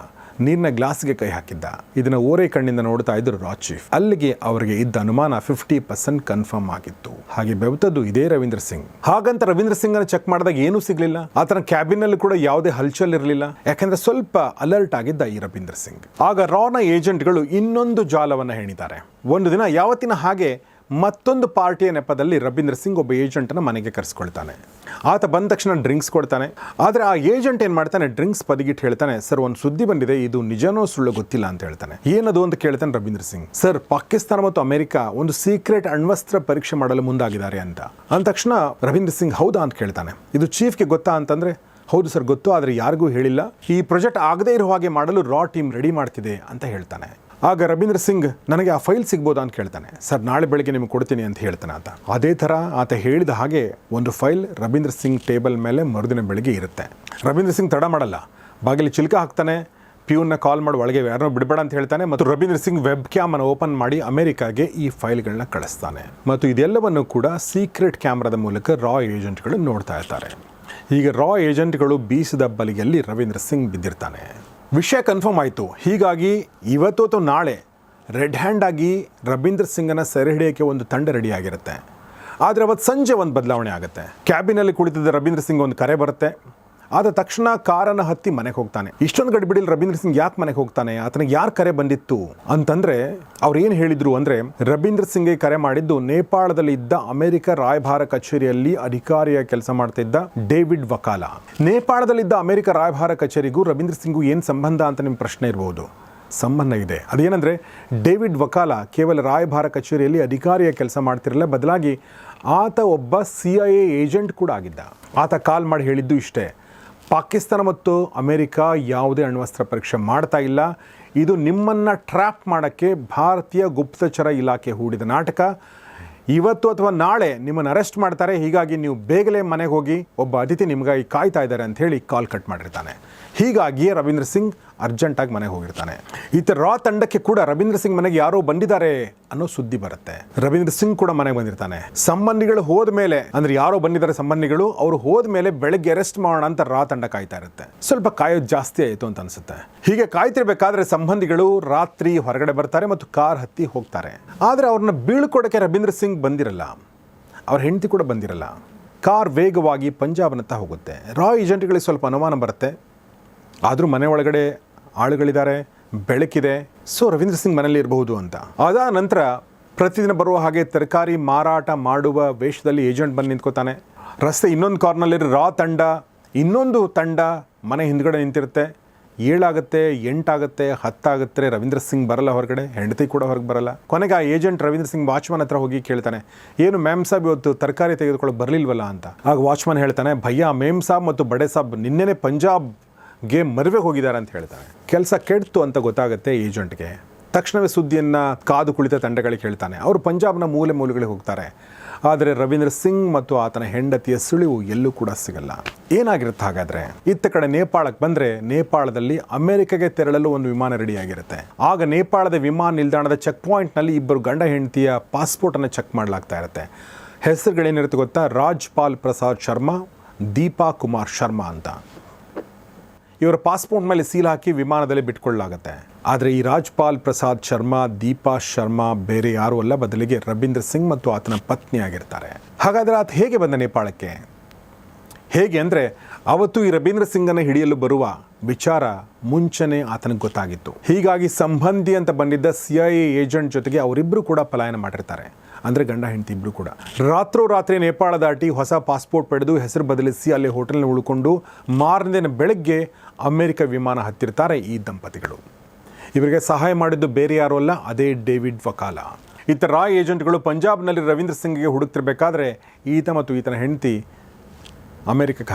ನೀರಿನ ಗ್ಲಾಸ್ಗೆ ಕೈ ಹಾಕಿದ್ದ. ಇದನ್ನ ಓರೆ ಕಣ್ಣಿಂದ ನೋಡ್ತಾ ಇದ್ರು ರಾಜ್ ಚೀಫ್. ಅಲ್ಲಿಗೆ ಅವರಿಗೆ ಇದ್ದ ಅನುಮಾನ ಫಿಫ್ಟಿ ಪರ್ಸೆಂಟ್ ಕನ್ಫರ್ಮ್ ಆಗಿತ್ತು. ಹಾಗೆ ಬೆವತದ್ದು ಇದೇ ರವೀಂದ್ರ ಸಿಂಗ್. ಹಾಗಂತ ರವೀಂದ್ರ ಸಿಂಗ್ ಅನ್ನು ಚೆಕ್ ಮಾಡಿದಾಗ ಏನೂ ಸಿಗ್ಲಿಲ್ಲ. ಆತನ ಕ್ಯಾಬಿನ್ ಅಲ್ಲಿ ಕೂಡ ಯಾವುದೇ ಹಲ್ಚಲ್ ಇರಲಿಲ್ಲ. ಯಾಕಂದ್ರೆ ಸ್ವಲ್ಪ ಅಲರ್ಟ್ ಆಗಿದ್ದ ಈ ರವೀಂದ್ರ ಸಿಂಗ್. ಆಗ ರಾನ ಏಜೆಂಟ್ಗಳು ಇನ್ನೊಂದು ಜಾಲವನ್ನು ಹೇಳಿದ್ದಾರೆ ಒಂದು ದಿನ ಯಾವತ್ತಿನ ಹಾಗೆ ಮತ್ತೊಂದು ಪಾರ್ಟಿಯ ನೆಪದಲ್ಲಿ ರವೀಂದ್ರ ಸಿಂಗ್ ಒಬ್ಬ ಏಜೆಂಟನ್ನು ಮನೆಗೆ ಕರೆಸ್ಕೊಳ್ತಾನೆ. ಆತ ಬಂದ ತಕ್ಷಣ ಡ್ರಿಂಕ್ಸ್ ಕೊಡ್ತಾನೆ. ಆದರೆ ಆ ಏಜೆಂಟ್ ಏನು ಮಾಡ್ತಾನೆ? ಡ್ರಿಂಕ್ಸ್ ಪದಗಿಟ್ಟು ಹೇಳ್ತಾನೆ, ಸರ್, ಒಂದು ಸುದ್ದಿ ಬಂದಿದೆ, ಇದು ನಿಜನೋ ಸುಳ್ಳು ಗೊತ್ತಿಲ್ಲ ಅಂತ ಹೇಳ್ತಾನೆ. ಏನದು ಅಂತ ಕೇಳ್ತಾನೆ ರವೀಂದ್ರ ಸಿಂಗ್. ಸರ್, ಪಾಕಿಸ್ತಾನ ಮತ್ತು ಅಮೆರಿಕ ಒಂದು ಸೀಕ್ರೆಟ್ ಅಣ್ವಸ್ತ್ರ ಪರೀಕ್ಷೆ ಮಾಡಲು ಮುಂದಾಗಿದ್ದಾರೆ ಅಂತ. ಅಂದ ತಕ್ಷಣ ರವೀಂದ್ರ ಸಿಂಗ್, ಹೌದಾ? ಅಂತ ಕೇಳ್ತಾನೆ. ಇದು ಚೀಫ್ಗೆ ಗೊತ್ತಾ? ಅಂತಂದ್ರೆ, ಹೌದು ಸರ್, ಗೊತ್ತು, ಆದರೆ ಯಾರಿಗೂ ಹೇಳಿಲ್ಲ. ಈ ಪ್ರಾಜೆಕ್ಟ್ ಆಗದೇ ಇರೋ ಹಾಗೆ ಮಾಡಲು ರಾ ಟೀಮ್ ರೆಡಿ ಮಾಡ್ತಿದೆ, ಅಂತ ಹೇಳ್ತಾನೆ. ಆಗ ರವೀಂದ್ರ ಸಿಂಗ್ ನನಗೆ ಆ ಫೈಲ್ ಸಿಗ್ಬೋದಾ ಅಂತ ಕೇಳ್ತಾನೆ. ಸರ್, ನಾಳೆ ಬೆಳಗ್ಗೆ ನಿಮಗೆ ಕೊಡ್ತೀನಿ ಅಂತ ಹೇಳ್ತಾನೆ ಆತ. ಅದೇ ಥರ ಆತ ಹೇಳಿದ ಹಾಗೆ ಒಂದು ಫೈಲ್ ರವೀಂದ್ರ ಸಿಂಗ್ ಟೇಬಲ್ ಮೇಲೆ ಮರುದಿನ ಬೆಳಗ್ಗೆ ಇರುತ್ತೆ. ರವೀಂದ್ರ ಸಿಂಗ್ ತಡ ಮಾಡಲ್ಲ. ಬಾಗಿಲು ಚಿಲ್ಕ ಹಾಕ್ತಾನೆ, ಪ್ಯೂನ್ನ ಕಾಲ್ ಮಾಡಿ ಒಳಗೆ ಯಾರನ್ನೂ ಬಿಡಬೇಡ ಅಂತ ಹೇಳ್ತಾನೆ ಮತ್ತು ರವೀಂದ್ರ ಸಿಂಗ್ ವೆಬ್ ಕ್ಯಾಮ್ ಅನ್ನು ಓಪನ್ ಮಾಡಿ ಅಮೆರಿಕಾಗೆ ಈ ಫೈಲ್ಗಳನ್ನ ಕಳಿಸ್ತಾನೆ. ಮತ್ತು ಇದೆಲ್ಲವನ್ನು ಕೂಡ ಸೀಕ್ರೆಟ್ ಕ್ಯಾಮ್ರಾದ ಮೂಲಕ ರಾ ಏಜೆಂಟ್ಗಳು ನೋಡ್ತಾ ಇರ್ತಾರೆ. ಈಗ ರಾ ಏಜೆಂಟ್ಗಳು ಬೀಸಿದ ಬಲಿಯಲ್ಲಿ ರವೀಂದ್ರ ಸಿಂಗ್ ಬಿದ್ದಿರ್ತಾನೆ. ವಿಷಯ ಕನ್ಫರ್ಮ್ ಆಯಿತು. ಹೀಗಾಗಿ ಇವತ್ತು ಅಥವಾ ನಾಳೆ ರೆಡ್ ಹ್ಯಾಂಡ್ ಆಗಿ ರವೀಂದ್ರ ಸಿಂಗನ ಸೆರೆ ಹಿಡಿಯೋಕ್ಕೆ ಒಂದು ತಂಡ ರೆಡಿ ಆಗಿರುತ್ತೆ. ಆದರೆ ಅವತ್ತು ಸಂಜೆ ಒಂದು ಬದಲಾವಣೆ ಆಗುತ್ತೆ. ಕ್ಯಾಬಿನಲ್ಲಿ ಕುಳಿತಿದ್ದ ರವೀಂದ್ರ ಸಿಂಗ್ ಒಂದು ಕರೆ ಬರುತ್ತೆ. ಆದ ತಕ್ಷಣ ಕಾರನ್ನು ಹತ್ತಿ ಮನೆಗೆ ಹೋಗ್ತಾನೆ. ಇಷ್ಟೊಂದು ಗಡಿಬಿಡಿಲಿ ರವೀಂದ್ರ ಸಿಂಗ್ ಯಾಕೆ ಮನೆಗೆ ಹೋಗ್ತಾನೆ? ಆತನಿಗೆ ಯಾರು ಕರೆ ಬಂದಿತ್ತು? ಅಂತಂದ್ರೆ, ಅವ್ರು ಏನು ಹೇಳಿದ್ರು ಅಂದ್ರೆ, ರವೀಂದ್ರ ಸಿಂಗ್ಗೆ ಕರೆ ಮಾಡಿದ್ದು ನೇಪಾಳದಲ್ಲಿ ಇದ್ದ ಅಮೆರಿಕ ರಾಯಭಾರ ಕಚೇರಿಯಲ್ಲಿ ಅಧಿಕಾರಿಯ ಕೆಲಸ ಮಾಡ್ತಿದ್ದ ಡೇವಿಡ್ ವಕಾಲ. ನೇಪಾಳದಲ್ಲಿದ್ದ ಅಮೆರಿಕ ರಾಯಭಾರ ಕಚೇರಿಗೂ ರವೀಂದ್ರ ಸಿಂಗೂ ಏನು ಸಂಬಂಧ ಅಂತ ನಿಮ್ಮ ಪ್ರಶ್ನೆ ಇರಬಹುದು ಸಂಬಂಧ ಇದೆ. ಅದೇನೆಂದರೆ, ಡೇವಿಡ್ ವಕಾಲ ಕೇವಲ ರಾಯಭಾರ ಕಚೇರಿಯಲ್ಲಿ ಅಧಿಕಾರಿಯ ಕೆಲಸ ಮಾಡ್ತಿರಲಿಲ್ಲ. ಬದಲಾಗಿ ಆತ ಒಬ್ಬ ಸಿ ಐ ಎ ಏಜೆಂಟ್ ಕೂಡ ಆಗಿದ್ದ. ಆತ ಕಾಲ್ ಮಾಡಿ ಹೇಳಿದ್ದು ಇಷ್ಟೇ. ಪಾಕಿಸ್ತಾನ ಮತ್ತು ಅಮೆರಿಕ ಯಾವುದೇ ಅಣ್ವಸ್ತ್ರ ಪರೀಕ್ಷೆ ಮಾಡ್ತಾ ಇಲ್ಲ. ಇದು ನಿಮ್ಮನ್ನು ಟ್ರ್ಯಾಪ್ ಮಾಡೋಕ್ಕೆ ಭಾರತೀಯ ಗುಪ್ತಚರ ಇಲಾಖೆ ಹೂಡಿದ ನಾಟಕ. ಇವತ್ತು ಅಥವಾ ನಾಳೆ ನಿಮ್ಮನ್ನು ಅರೆಸ್ಟ್ ಮಾಡ್ತಾರೆ. ಹೀಗಾಗಿ ನೀವು ಬೇಗಲೇ ಮನೆಗೆ ಹೋಗಿ ಒಬ್ಬ ಅತಿಥಿ ನಿಮಗಾಗಿ ಕಾಯ್ತಾ ಇದ್ದಾರೆ ಅಂತ ಹೇಳಿ ಕಾಲ್ ಕಟ್ ಮಾಡಿರ್ತಾನೆ. ಹೀಗಾಗಿಯೇ ರವೀಂದ್ರ ಸಿಂಗ್ ಅರ್ಜೆಂಟಾಗಿ ಮನೆಗೆ ಹೋಗಿರ್ತಾನೆ. ಈತ ರಾ ತಂಡಕ್ಕೆ ಕೂಡ ರವೀಂದ್ರ ಸಿಂಗ್ ಮನೆಗೆ ಯಾರೋ ಬಂದಿದ್ದಾರೆ ಅನ್ನೋ ಸುದ್ದಿ ಬರುತ್ತೆ. ರವೀಂದ್ರ ಸಿಂಗ್ ಕೂಡ ಮನೆಗೆ ಬಂದಿರ್ತಾನೆ. ಸಂಬಂಧಿಗಳು ಹೋದ ಮೇಲೆ, ಅಂದ್ರೆ ಯಾರೋ ಬಂದಿದ್ದಾರೆ ಸಂಬಂಧಿಗಳು, ಅವರು ಹೋದ ಮೇಲೆ ಬೆಳಗ್ಗೆ ಅರೆಸ್ಟ್ ಮಾಡೋಣ ಅಂತ ರಾ ತಂಡ ಕಾಯ್ತಾ ಇರುತ್ತೆ. ಸ್ವಲ್ಪ ಕಾಯೋದು ಜಾಸ್ತಿ ಆಯಿತು ಅಂತ ಅನ್ಸುತ್ತೆ. ಹೀಗೆ ಕಾಯ್ತಿರ್ಬೇಕಾದ್ರೆ ಸಂಬಂಧಿಗಳು ರಾತ್ರಿ ಹೊರಗಡೆ ಬರ್ತಾರೆ ಮತ್ತು ಕಾರ್ ಹತ್ತಿ ಹೋಗ್ತಾರೆ. ಆದರೆ ಅವ್ರನ್ನ ಬೀಳ್ಕೊಡಕ್ಕೆ ರವೀಂದ್ರ ಸಿಂಗ್ ಬಂದಿರಲ್ಲ. ಅವ್ರ ಹೆಂಡತಿ ಕೂಡ ಬಂದಿರಲ್ಲ. ಕಾರ್ ವೇಗವಾಗಿ ಪಂಜಾಬ್ನತ್ತ ಹೋಗುತ್ತೆ. ರಾ ಏಜೆಂಟ್ಗಳಿಗೆ ಸ್ವಲ್ಪ ಅನುಮಾನ ಬರುತ್ತೆ. ಆದರೂ ಮನೆ ಒಳಗಡೆ ಆಳುಗಳಿದ್ದಾರೆ, ಬೆಳಕಿದೆ. ಸೊ ರವೀಂದ್ರ ಸಿಂಗ್ ಮನೇಲಿ ಇರಬಹುದು ಅಂತ. ಅದಾದ ನಂತರ ಪ್ರತಿದಿನ ಬರುವ ಹಾಗೆ ತರಕಾರಿ ಮಾರಾಟ ಮಾಡುವ ವೇಷದಲ್ಲಿ ಏಜೆಂಟ್ ಬಂದು ನಿಂತ್ಕೋತಾನೆ. ರಸ್ತೆ ಇನ್ನೊಂದು ಕಾರ್ನಲ್ಲಿರೋ ರಾ ತಂಡ, ಇನ್ನೊಂದು ತಂಡ ಮನೆ ಹಿಂದ್ಗಡೆ ನಿಂತಿರುತ್ತೆ. ಏಳಾಗುತ್ತೆ, ಎಂಟಾಗುತ್ತೆ, ಹತ್ತಾಗುತ್ತೆ, ರವೀಂದ್ರ ಸಿಂಗ್ ಬರಲ್ಲ ಹೊರಗಡೆ, ಹೆಂಡತಿ ಕೂಡ ಹೊರಗೆ ಬರಲ್ಲ. ಕೊನೆಗೆ ಆ ಏಜೆಂಟ್ ರವೀಂದ್ರ ಸಿಂಗ್ ವಾಚ್ಮನ್ ಹತ್ರ ಹೋಗಿ ಕೇಳ್ತಾನೆ, ಏನು ಮ್ಯಾಮ್ ಸಾಬ್, ಇವತ್ತು ತರಕಾರಿ ತೆಗೆದುಕೊಳ್ಳೋಕೆ ಬರಲಿಲ್ವಲ್ಲ? ಅಂತ. ಆಗ ವಾಚ್ಮನ್ ಹೇಳ್ತಾನೆ, ಭಯ್ಯ ಮೇಮ್ ಸಾಬ್ ಮತ್ತು ಬಡೆ ಸಾಬ್ ನಿನ್ನೆನೆ ಪಂಜಾಬ್ ಗೆ ಮರುವೆ ಹೋಗಿದ್ದಾರೆ ಅಂತ ಹೇಳ್ತಾರೆ ಕೆಲಸ ಕೆಡ್ತು ಅಂತ ಗೊತ್ತಾಗುತ್ತೆ ಏಜೆಂಟ್ಗೆ ತಕ್ಷಣವೇ ಸುದ್ದಿಯನ್ನು ಕಾದು ಕುಳಿತ ತಂಡಗಳಿಗೆ ಹೇಳ್ತಾನೆ. ಅವರು ಪಂಜಾಬ್ನ ಮೂಲೆ ಮೂಲೆಗಳಿಗೆ ಹೋಗ್ತಾರೆ. ಆದರೆ ರವೀಂದ್ರ ಸಿಂಗ್ ಮತ್ತು ಆತನ ಹೆಂಡತಿಯ ಸುಳಿವು ಎಲ್ಲೂ ಕೂಡ ಸಿಗಲ್ಲ. ಏನಾಗಿರುತ್ತೆ ಹಾಗಾದ್ರೆ? ಇತ್ತ ಕಡೆ ನೇಪಾಳಕ್ಕೆ ಬಂದರೆ ನೇಪಾಳದಲ್ಲಿ ಅಮೆರಿಕಗೆ ತೆರಳಲು ಒಂದು ವಿಮಾನ ರೆಡಿಯಾಗಿರುತ್ತೆ. ಆಗ ನೇಪಾಳದ ವಿಮಾನ ನಿಲ್ದಾಣದ ಚೆಕ್ ಪಾಯಿಂಟ್ನಲ್ಲಿ ಇಬ್ಬರು ಗಂಡ ಹೆಂಡತಿಯ ಪಾಸ್ಪೋರ್ಟನ್ನು ಚೆಕ್ ಮಾಡಲಾಗ್ತಾ ಇರುತ್ತೆ. ಹೆಸರುಗಳೇನಿರುತ್ತೆ ಗೊತ್ತಾ? ರಾಜ್ಪಾಲ್ ಪ್ರಸಾದ್ ಶರ್ಮಾ, ದೀಪಾ ಕುಮಾರ್ ಶರ್ಮಾ ಅಂತ. ಇವರ ಪಾಸ್ಪೋರ್ಟ್ ಮೇಲೆ ಸೀಲ್ ಹಾಕಿ ವಿಮಾನದಲ್ಲಿ ಬಿಟ್ಕೊಳ್ಳಲಾಗುತ್ತೆ. ಆದರೆ ಈ ರಾಜ್ಪಾಲ್ ಪ್ರಸಾದ್ ಶರ್ಮಾ, ದೀಪಾ ಶರ್ಮಾ ಬೇರೆ ಯಾರೂ ಅಲ್ಲ, ಬದಲಿಗೆ ರವೀಂದ್ರ ಸಿಂಗ್ ಮತ್ತು ಆತನ ಪತ್ನಿ ಆಗಿರ್ತಾರೆ. ಹಾಗಾದರೆ ಆತ ಹೇಗೆ ಬಂದ ನೇಪಾಳಕ್ಕೆ? ಹೇಗೆ ಅಂದರೆ, ಅವತ್ತು ಈ ರವೀಂದ್ರ ಸಿಂಗನ್ನು ಹಿಡಿಯಲು ಬರುವ ವಿಚಾರ ಮುಂಚೆನೇ ಆತನಿಗೆ ಗೊತ್ತಾಗಿತ್ತು. ಹೀಗಾಗಿ ಸಂಬಂಧಿ ಅಂತ ಬಂದಿದ್ದ ಸಿ ಐ ಎ ಏಜೆಂಟ್ ಜೊತೆಗೆ ಅವರಿಬ್ಬರು ಕೂಡ ಪಲಾಯನ ಮಾಡಿರ್ತಾರೆ. ಅಂದರೆ ಗಂಡ, ಹೆಂಡತಿ ಇಬ್ಬರು ಕೂಡ. ರಾತ್ರೋರಾತ್ರಿ ನೇಪಾಳ ದಾಟಿ ಹೊಸ ಪಾಸ್ಪೋರ್ಟ್ ಪಡೆದು ಹೆಸರು ಬದಲಿಸಿ ಅಲ್ಲಿ ಹೋಟೆಲ್ನ ಉಳ್ಕೊಂಡು ಮಾರನೇ ಬೆಳಗ್ಗೆ ಅಮೆರಿಕ ವಿಮಾನ ಹತ್ತಿರ್ತಾರೆ ಈ ದಂಪತಿಗಳು. ಇವರಿಗೆ ಸಹಾಯ ಮಾಡಿದ್ದು ಬೇರೆ ಯಾರೂ ಅಲ್ಲ, ಅದೇ ಡೇವಿಡ್ ವಕಾಲ. ಈತ ರಾ ಏಜೆಂಟ್ಗಳು ಪಂಜಾಬ್ನಲ್ಲಿ ರವೀಂದ್ರ ಸಿಂಗ್ಗೆ ಹುಡುಕ್ತಿರಬೇಕಾದ್ರೆ ಈತ ಮತ್ತು ಈತನ ಹೆಂಡತಿ ಅಮೆರಿಕಕ್ಕೆ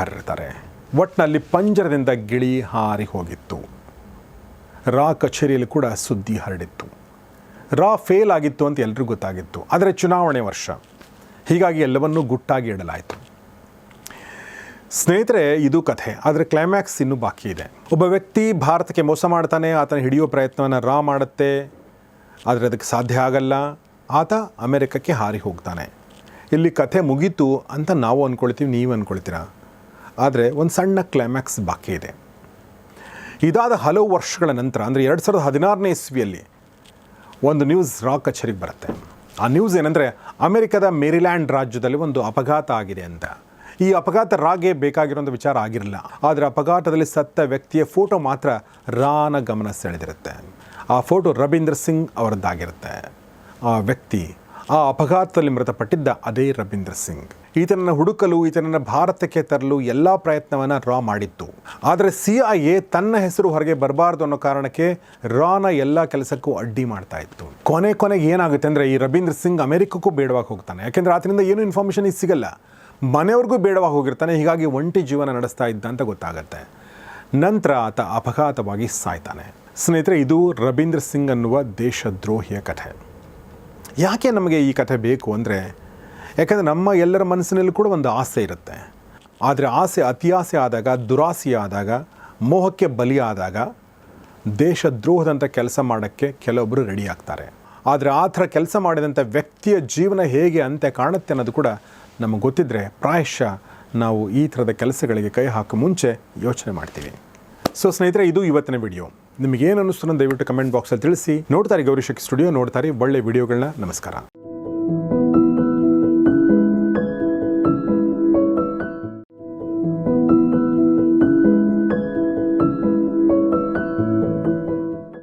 ಒಟ್ಟಿನಲ್ಲಿ ಪಂಜರದಿಂದ ಗಿಳಿ ಹಾರಿ ಹೋಗಿತ್ತು. ರಾ ಕಚೇರಿಯಲ್ಲಿ ಕೂಡ ಸುದ್ದಿ ಹರಡಿತ್ತು. ರಾ ಫೇಲ್ ಆಗಿತ್ತು ಅಂತ ಎಲ್ರಿಗೂ ಗೊತ್ತಾಗಿತ್ತು. ಆದರೆ ಚುನಾವಣೆ ವರ್ಷ. ಹೀಗಾಗಿ ಎಲ್ಲವನ್ನೂ ಗುಟ್ಟಾಗಿ ಇಡಲಾಯಿತು. ಸ್ನೇಹಿತರೆ, ಇದು ಕಥೆ. ಆದರೆ ಕ್ಲೈಮ್ಯಾಕ್ಸ್ ಇನ್ನೂ ಬಾಕಿ ಇದೆ. ಒಬ್ಬ ವ್ಯಕ್ತಿ ಭಾರತಕ್ಕೆ ಮೋಸ ಮಾಡ್ತಾನೆ, ಆತನ ಹಿಡಿಯೋ ಪ್ರಯತ್ನವನ್ನು ರಾ ಮಾಡುತ್ತೆ. ಆದರೆ ಅದಕ್ಕೆ ಸಾಧ್ಯ ಆಗಲ್ಲ. ಆತ ಅಮೆರಿಕಕ್ಕೆ ಹಾರಿ ಹೋಗ್ತಾನೆ. ಇಲ್ಲಿ ಕಥೆ ಮುಗೀತು ಅಂತ ನಾವು ಅಂದ್ಕೊಳ್ತೀವಿ ನೀವು ಅಂದ್ಕೊಳ್ತೀರಾ ಆದರೆ ಒಂದು ಸಣ್ಣ ಕ್ಲೈಮ್ಯಾಕ್ಸ್ ಬಾಕಿ ಇದೆ. ಇದಾದ ಹಲವು ವರ್ಷಗಳ ನಂತರ, ಅಂದರೆ ಎರಡು ಸಾವಿರದ ಹದಿನಾರನೇ ಇಸ್ವಿಯಲ್ಲಿ ಒಂದು ನ್ಯೂಸ್ ರಾ ಕಚೇರಿಗೆ ಬರುತ್ತೆ. ಆ ನ್ಯೂಸ್ ಏನಂದರೆ ಅಮೆರಿಕದ ಮೇರಿಲ್ಯಾಂಡ್ ರಾಜ್ಯದಲ್ಲಿ ಒಂದು ಅಪಘಾತ ಆಗಿದೆ ಅಂತ. ಈ ಅಪಘಾತ ರಾಗೆ ಬೇಕಾಗಿರೋಂಥ ವಿಚಾರ ಆಗಿರಲಿಲ್ಲ ಆದರೆ ಅಪಘಾತದಲ್ಲಿ ಸತ್ತ ವ್ಯಕ್ತಿಯ ಫೋಟೋ ಮಾತ್ರ ರಾನ ಗಮನ ಸೆಳೆದಿರುತ್ತೆ ಆ ಫೋಟೋ ರವೀಂದ್ರ ಸಿಂಗ್ ಅವರದ್ದಾಗಿರುತ್ತೆ. ಆ ವ್ಯಕ್ತಿ ಆ ಅಪಘಾತದಲ್ಲಿ ಮೃತಪಟ್ಟಿದ್ದ ಅದೇ ರವೀಂದ್ರ ಸಿಂಗ್. ಈತನನ್ನು ಹುಡುಕಲು, ಈತನನ್ನು ಭಾರತಕ್ಕೆ ತರಲು ಎಲ್ಲ ಪ್ರಯತ್ನವನ್ನು ರಾ ಮಾಡಿತ್ತು ಆದರೆ ಸಿ ಐ ಎ ತನ್ನ ಹೆಸರು ಹೊರಗೆ ಬರಬಾರ್ದು ಅನ್ನೋ ಕಾರಣಕ್ಕೆ ರಾನ ಎಲ್ಲ ಕೆಲಸಕ್ಕೂ ಅಡ್ಡಿ ಮಾಡ್ತಾ ಇತ್ತು. ಕೊನೆ ಕೊನೆಗೆ ಏನಾಗುತ್ತೆ ಅಂದರೆ ಈ ರವೀಂದ್ರ ಸಿಂಗ್ ಅಮೆರಿಕಕ್ಕೂ ಬೇಡವಾಗಿ ಹೋಗ್ತಾನೆ. ಯಾಕೆಂದರೆ ಆತನಿಂದ ಏನೂ ಇನ್ಫಾರ್ಮೇಷನ್ ಈಗ ಸಿಗಲ್ಲ. ಮನೆಯವ್ರಿಗೂ ಬೇಡವಾಗಿ ಹೋಗಿರ್ತಾನೆ. ಹೀಗಾಗಿ ಒಂಟಿ ಜೀವನ ನಡೆಸ್ತಾ ಇದ್ದ ಅಂತ ಗೊತ್ತಾಗತ್ತೆ. ನಂತರ ಆತ ಅಪಘಾತವಾಗಿ ಸಾಯ್ತಾನೆ. ಸ್ನೇಹಿತರೆ, ಇದು ರವೀಂದ್ರ ಸಿಂಗ್ ಅನ್ನುವ ದೇಶದ್ರೋಹಿಯ ಕಥೆ. ಯಾಕೆ ನಮಗೆ ಈ ಕಥೆ ಬೇಕು ಅಂದರೆ ಯಾಕಂದರೆ ನಮ್ಮ ಎಲ್ಲರ ಮನಸ್ಸಿನಲ್ಲೂ ಕೂಡ ಒಂದು ಆಸೆ ಇರುತ್ತೆ. ಆದರೆ ಆಸೆ ಅತಿಯಾಸೆ ಆದಾಗ, ದುರಾಸೆ ಆದಾಗ, ಮೋಹಕ್ಕೆ ಬಲಿಯಾದಾಗ ದೇಶದ್ರೋಹದಂಥ ಕೆಲಸ ಮಾಡೋಕ್ಕೆ ಕೆಲವೊಬ್ಬರು ರೆಡಿ ಆಗ್ತಾರೆ. ಆದರೆ ಆ ಥರ ಕೆಲಸ ಮಾಡಿದಂಥ ವ್ಯಕ್ತಿಯ ಜೀವನ ಹೇಗೆ ಅಂತೆ ಕಾಣುತ್ತೆ ಅನ್ನೋದು ಕೂಡ ನಮಗೆ ಗೊತ್ತಿದ್ದರೆ ಪ್ರಾಯಶಃ ನಾವು ಈ ಥರದ ಕೆಲಸಗಳಿಗೆ ಕೈ ಹಾಕೋ ಮುಂಚೆ ಯೋಚನೆ ಮಾಡ್ತೀವಿ. ಸೊ ಸ್ನೇಹಿತರೆ, ಇದು ಇವತ್ತಿನ ವಿಡಿಯೋ ನಿಮಗೇನು ಅನ್ನಿಸ್ತು ದಯವಿಟ್ಟು ಕಮೆಂಟ್ ಬಾಕ್ಸಲ್ಲಿ ತಿಳಿಸಿ. ನೋಡ್ತಾರೆ ಗೌರಿಶಕ್ ಸ್ಟುಡಿಯೋ ನೋಡ್ತಾರೆ ಒಳ್ಳೆ ವಿಡಿಯೋಗಳನ್ನ ನಮಸ್ಕಾರ.